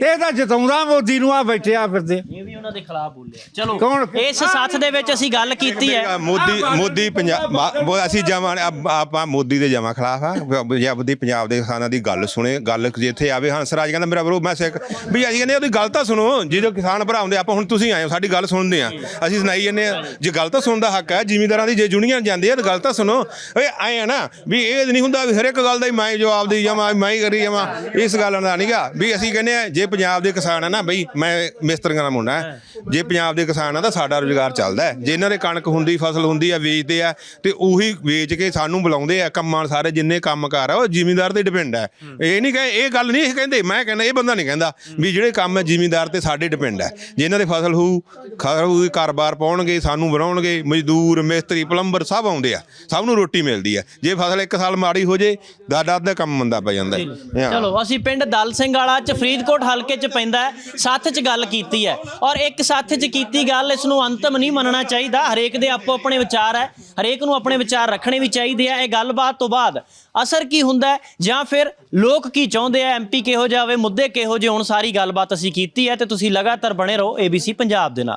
ਇਹ ਤਾਂ ਜਿਤਾਉਂਦਾ ਮੋਦੀ ਨੂੰ ਆ ਬੈਠਿਆ ਫਿਰਦੇ। ਇਹ ਵੀ ਉਹਨਾਂ ਦੇ ਖਿਲਾਫ ਬੋਲਿਆ। ਚਲੋ ਕੌਣ? ਇਸ ਸੱਥ ਦੇ ਵਿੱਚ ਅਸੀਂ ਗੱਲ ਕੀਤੀ ਹੈ। ਮੋਦੀ ਮੋਦੀ ਪੰਜਾਬ ਮਾ- ਅਸੀਂ ਜਮਾਂ ਆਪਾਂ ਮੋਦੀ ਦੇ ਜਮਾ ਖਿਲਾਫ ਆ। ਪੰਜਾਬ ਦੀ ਪੰਜਾਬ ਦੇ ਕਿਸਾਨਾਂ ਦੀ ਗੱਲ ਸੁਣੇ ਗੱਲ ਜਿੱਥੇ ਆਵੇ। ਹੰਸਰਾਜ ਕਹਿੰਦਾ ਮੇਰਾ ਬਰੋ ਮੈਂ ਸਿੱਖ। ਵੀ ਅਸੀਂ ਕਹਿੰਦੇ ਉਹਦੀ ਗੱਲ ਤਾਂ ਸੁਣੋ ਜਦੋਂ ਕਿਸਾਨ ਭਰਾ ਹੁੰਦੇ ਆਪਾਂ ਹੁਣ ਤੁਸੀਂ ਆਏ ਹੋ ਸਾਡੀ ਗੱਲ ਸੁਣਦੇ ਆ। ਅਸੀਂ ਸੁਣਾਈ ਜੰਨੇ ਆ ਜੇ ਗੱਲ ਤਾਂ ਸੁਣਨ ਦਾ ਹੱਕ ਹੈ ਜ਼ਿਮੀਂਦਾਰਾਂ ਦੀ ਜੇ ਜੁਨੀਅਰ ਜਾਂਦੀ ਆ ਤਾਂ ਗੱਲ ਤਾਂ ਸੁਣੋ। ਓਏ ਆਏ ਆ ਨਾ ਵੀ ਇਹ ਨਹੀਂ ਹੁੰਦਾ ਵੀ ਹਰ ਇੱਕ ਗੱਲ ਦਾ ਹੀ ਮੈਂ ਜਵਾਬ ਦੇਈ ਜਾਵਾਂ ਮੈਂ ਹੀ ਕਰੀ ਜਾਵਾਂ। ਇਸ ਗੱਲ ਦਾ ਨਹੀਂਗਾ ਵੀ ਅਸੀਂ ਕਹਿੰਦੇ ਆ, ਜੇ ਪੰਜਾਬ ਦੇ ਕਿਸਾਨ ਆ ਨਾ ਬਈ, ਮੈਂ ਮਿਸਤਰੀਆਂ ਦਾ ਮੁੰਡਾ ਜੇ ਪੰਜਾਬ ਦੇ ਕਿਸਾਨ ਆ ਤਾਂ ਸਾਡਾ ਰੋਜ਼ਗਾਰ ਚੱਲਦਾ ਜੇ ਇਹਨਾਂ ਦੇ ਕਣਕ ਹੁੰਦੀ, ਫਸਲ ਹੁੰਦੀ ਆ, ਵੇਚਦੇ ਆ, ਤੇ ਉਹੀ ਵੇਚ ਕੇ ਸਾਨੂੰ ਬੁਲਾਉਂਦੇ ਆ ਕੰਮਾਂ ਸਾਰੇ, ਜਿੰਨੇ ਕੰਮ ਕੰਮਕਾਰ ਆ, ਉਹ ਜ਼ਿਮੀਂਦਾਰ ਤੇ ਡਿਪੈਂਡ ਹੈ ਇਹ ਨਹੀਂ ਕਹੇ, ਇਹ ਗੱਲ ਨਹੀਂ ਇਹ ਕਹਿੰਦੇ, ਮੈਂ ਕਹਿੰਦਾ, ਇਹ ਬੰਦਾ ਨਹੀਂ ਕਹਿੰਦਾ ਵੀ ਜਿਹੜੇ ਕੰਮ ਹੈ ਜ਼ਿਮੀਂਦਾਰ ਤੇ ਸਾਡੇ ਡਿਪੈਂਡ ਹੈ ਜੇ ਇਹਨਾਂ ਦੇ ਫਸਲ ਹੋਊ ਖਾਊ ਕਾਰੋਬਾਰ ਪਾਉਣਗੇ, ਸਾਨੂੰ ਬਣਾਉਣਗੇ, ਮਜ਼ਦੂਰ, ਮਿਸਤਰੀ, ਪਲੰਬਰ ਸਭ ਆਉਂਦੇ ਆ। ਸਭ ਨੂੰ ਰੋਟੀ ਮਿਲਦੀ ਹੈ ਜੇ ਫਸਲ ਇੱਕ ਸਾਲ ਮਾੜੀ ਹੋ ਜੇ ਦਾਦਾ ਦਾ ਕੰਮ ਮੰਦਾ ਪੈ ਜਾਂਦਾ। ਜਾਂਦਾ ਹੈ। ਹਾਂ। ਚਲੋ ਅਸੀਂ ਪਿੰਡ ਦਲ ਸਿੰਘ ਵਾਲਾ ਚ ਫਰੀਦਕੋਟ ਹਲਕੇ ਚ ਪੈਂਦਾ ਹੈ ਸੱਥ ਚ ਗੱਲ ਕੀਤੀ ਹੈ। ਔਰ ਇੱਕ ਸੱਥ ਚ ਕੀਤੀ ਗੱਲ ਇਸ ਨੂੰ ਅੰਤਮ ਨਹੀਂ ਮੰਨਣਾ ਚਾਹੀਦਾ। ਹਰੇਕ ਦੇ ਆਪੋ ਆਪਣੇ ਵਿਚਾਰ ਹੈ ਹਰੇਕ ਨੂੰ ਆਪਣੇ ਵਿਚਾਰ ਰੱਖਣੇ ਵੀ ਚਾਹੀਦੇ ਆ। ਇਹ ਗੱਲਬਾਤ ਤੋਂ ਬਾਅਦ ਅਸਰ ਕੀ ਹੁੰਦਾ ਹੈ? ਜਾਂ ਫਿਰ ਲੋਕ ਕੀ ਚਾਹੁੰਦੇ ਆ? ਐਮਪੀ ਕਿਹੋ ਜਿਹਾ ਹੋਵੇ ਮੁੱਦੇ ਕਿਹੋ ਜਿਹੇ ਹੋਣ ਸਾਰੀ ਗੱਲਬਾਤ ਅਸੀਂ ਕੀਤੀ ਹੈ ਤੇ ਤੁਸੀਂ ਲਗਾਤਾਰ ਬਣੇ ਰਹੋ ABC ਪੰਜਾਬ ਦੇ ਨਾਲ।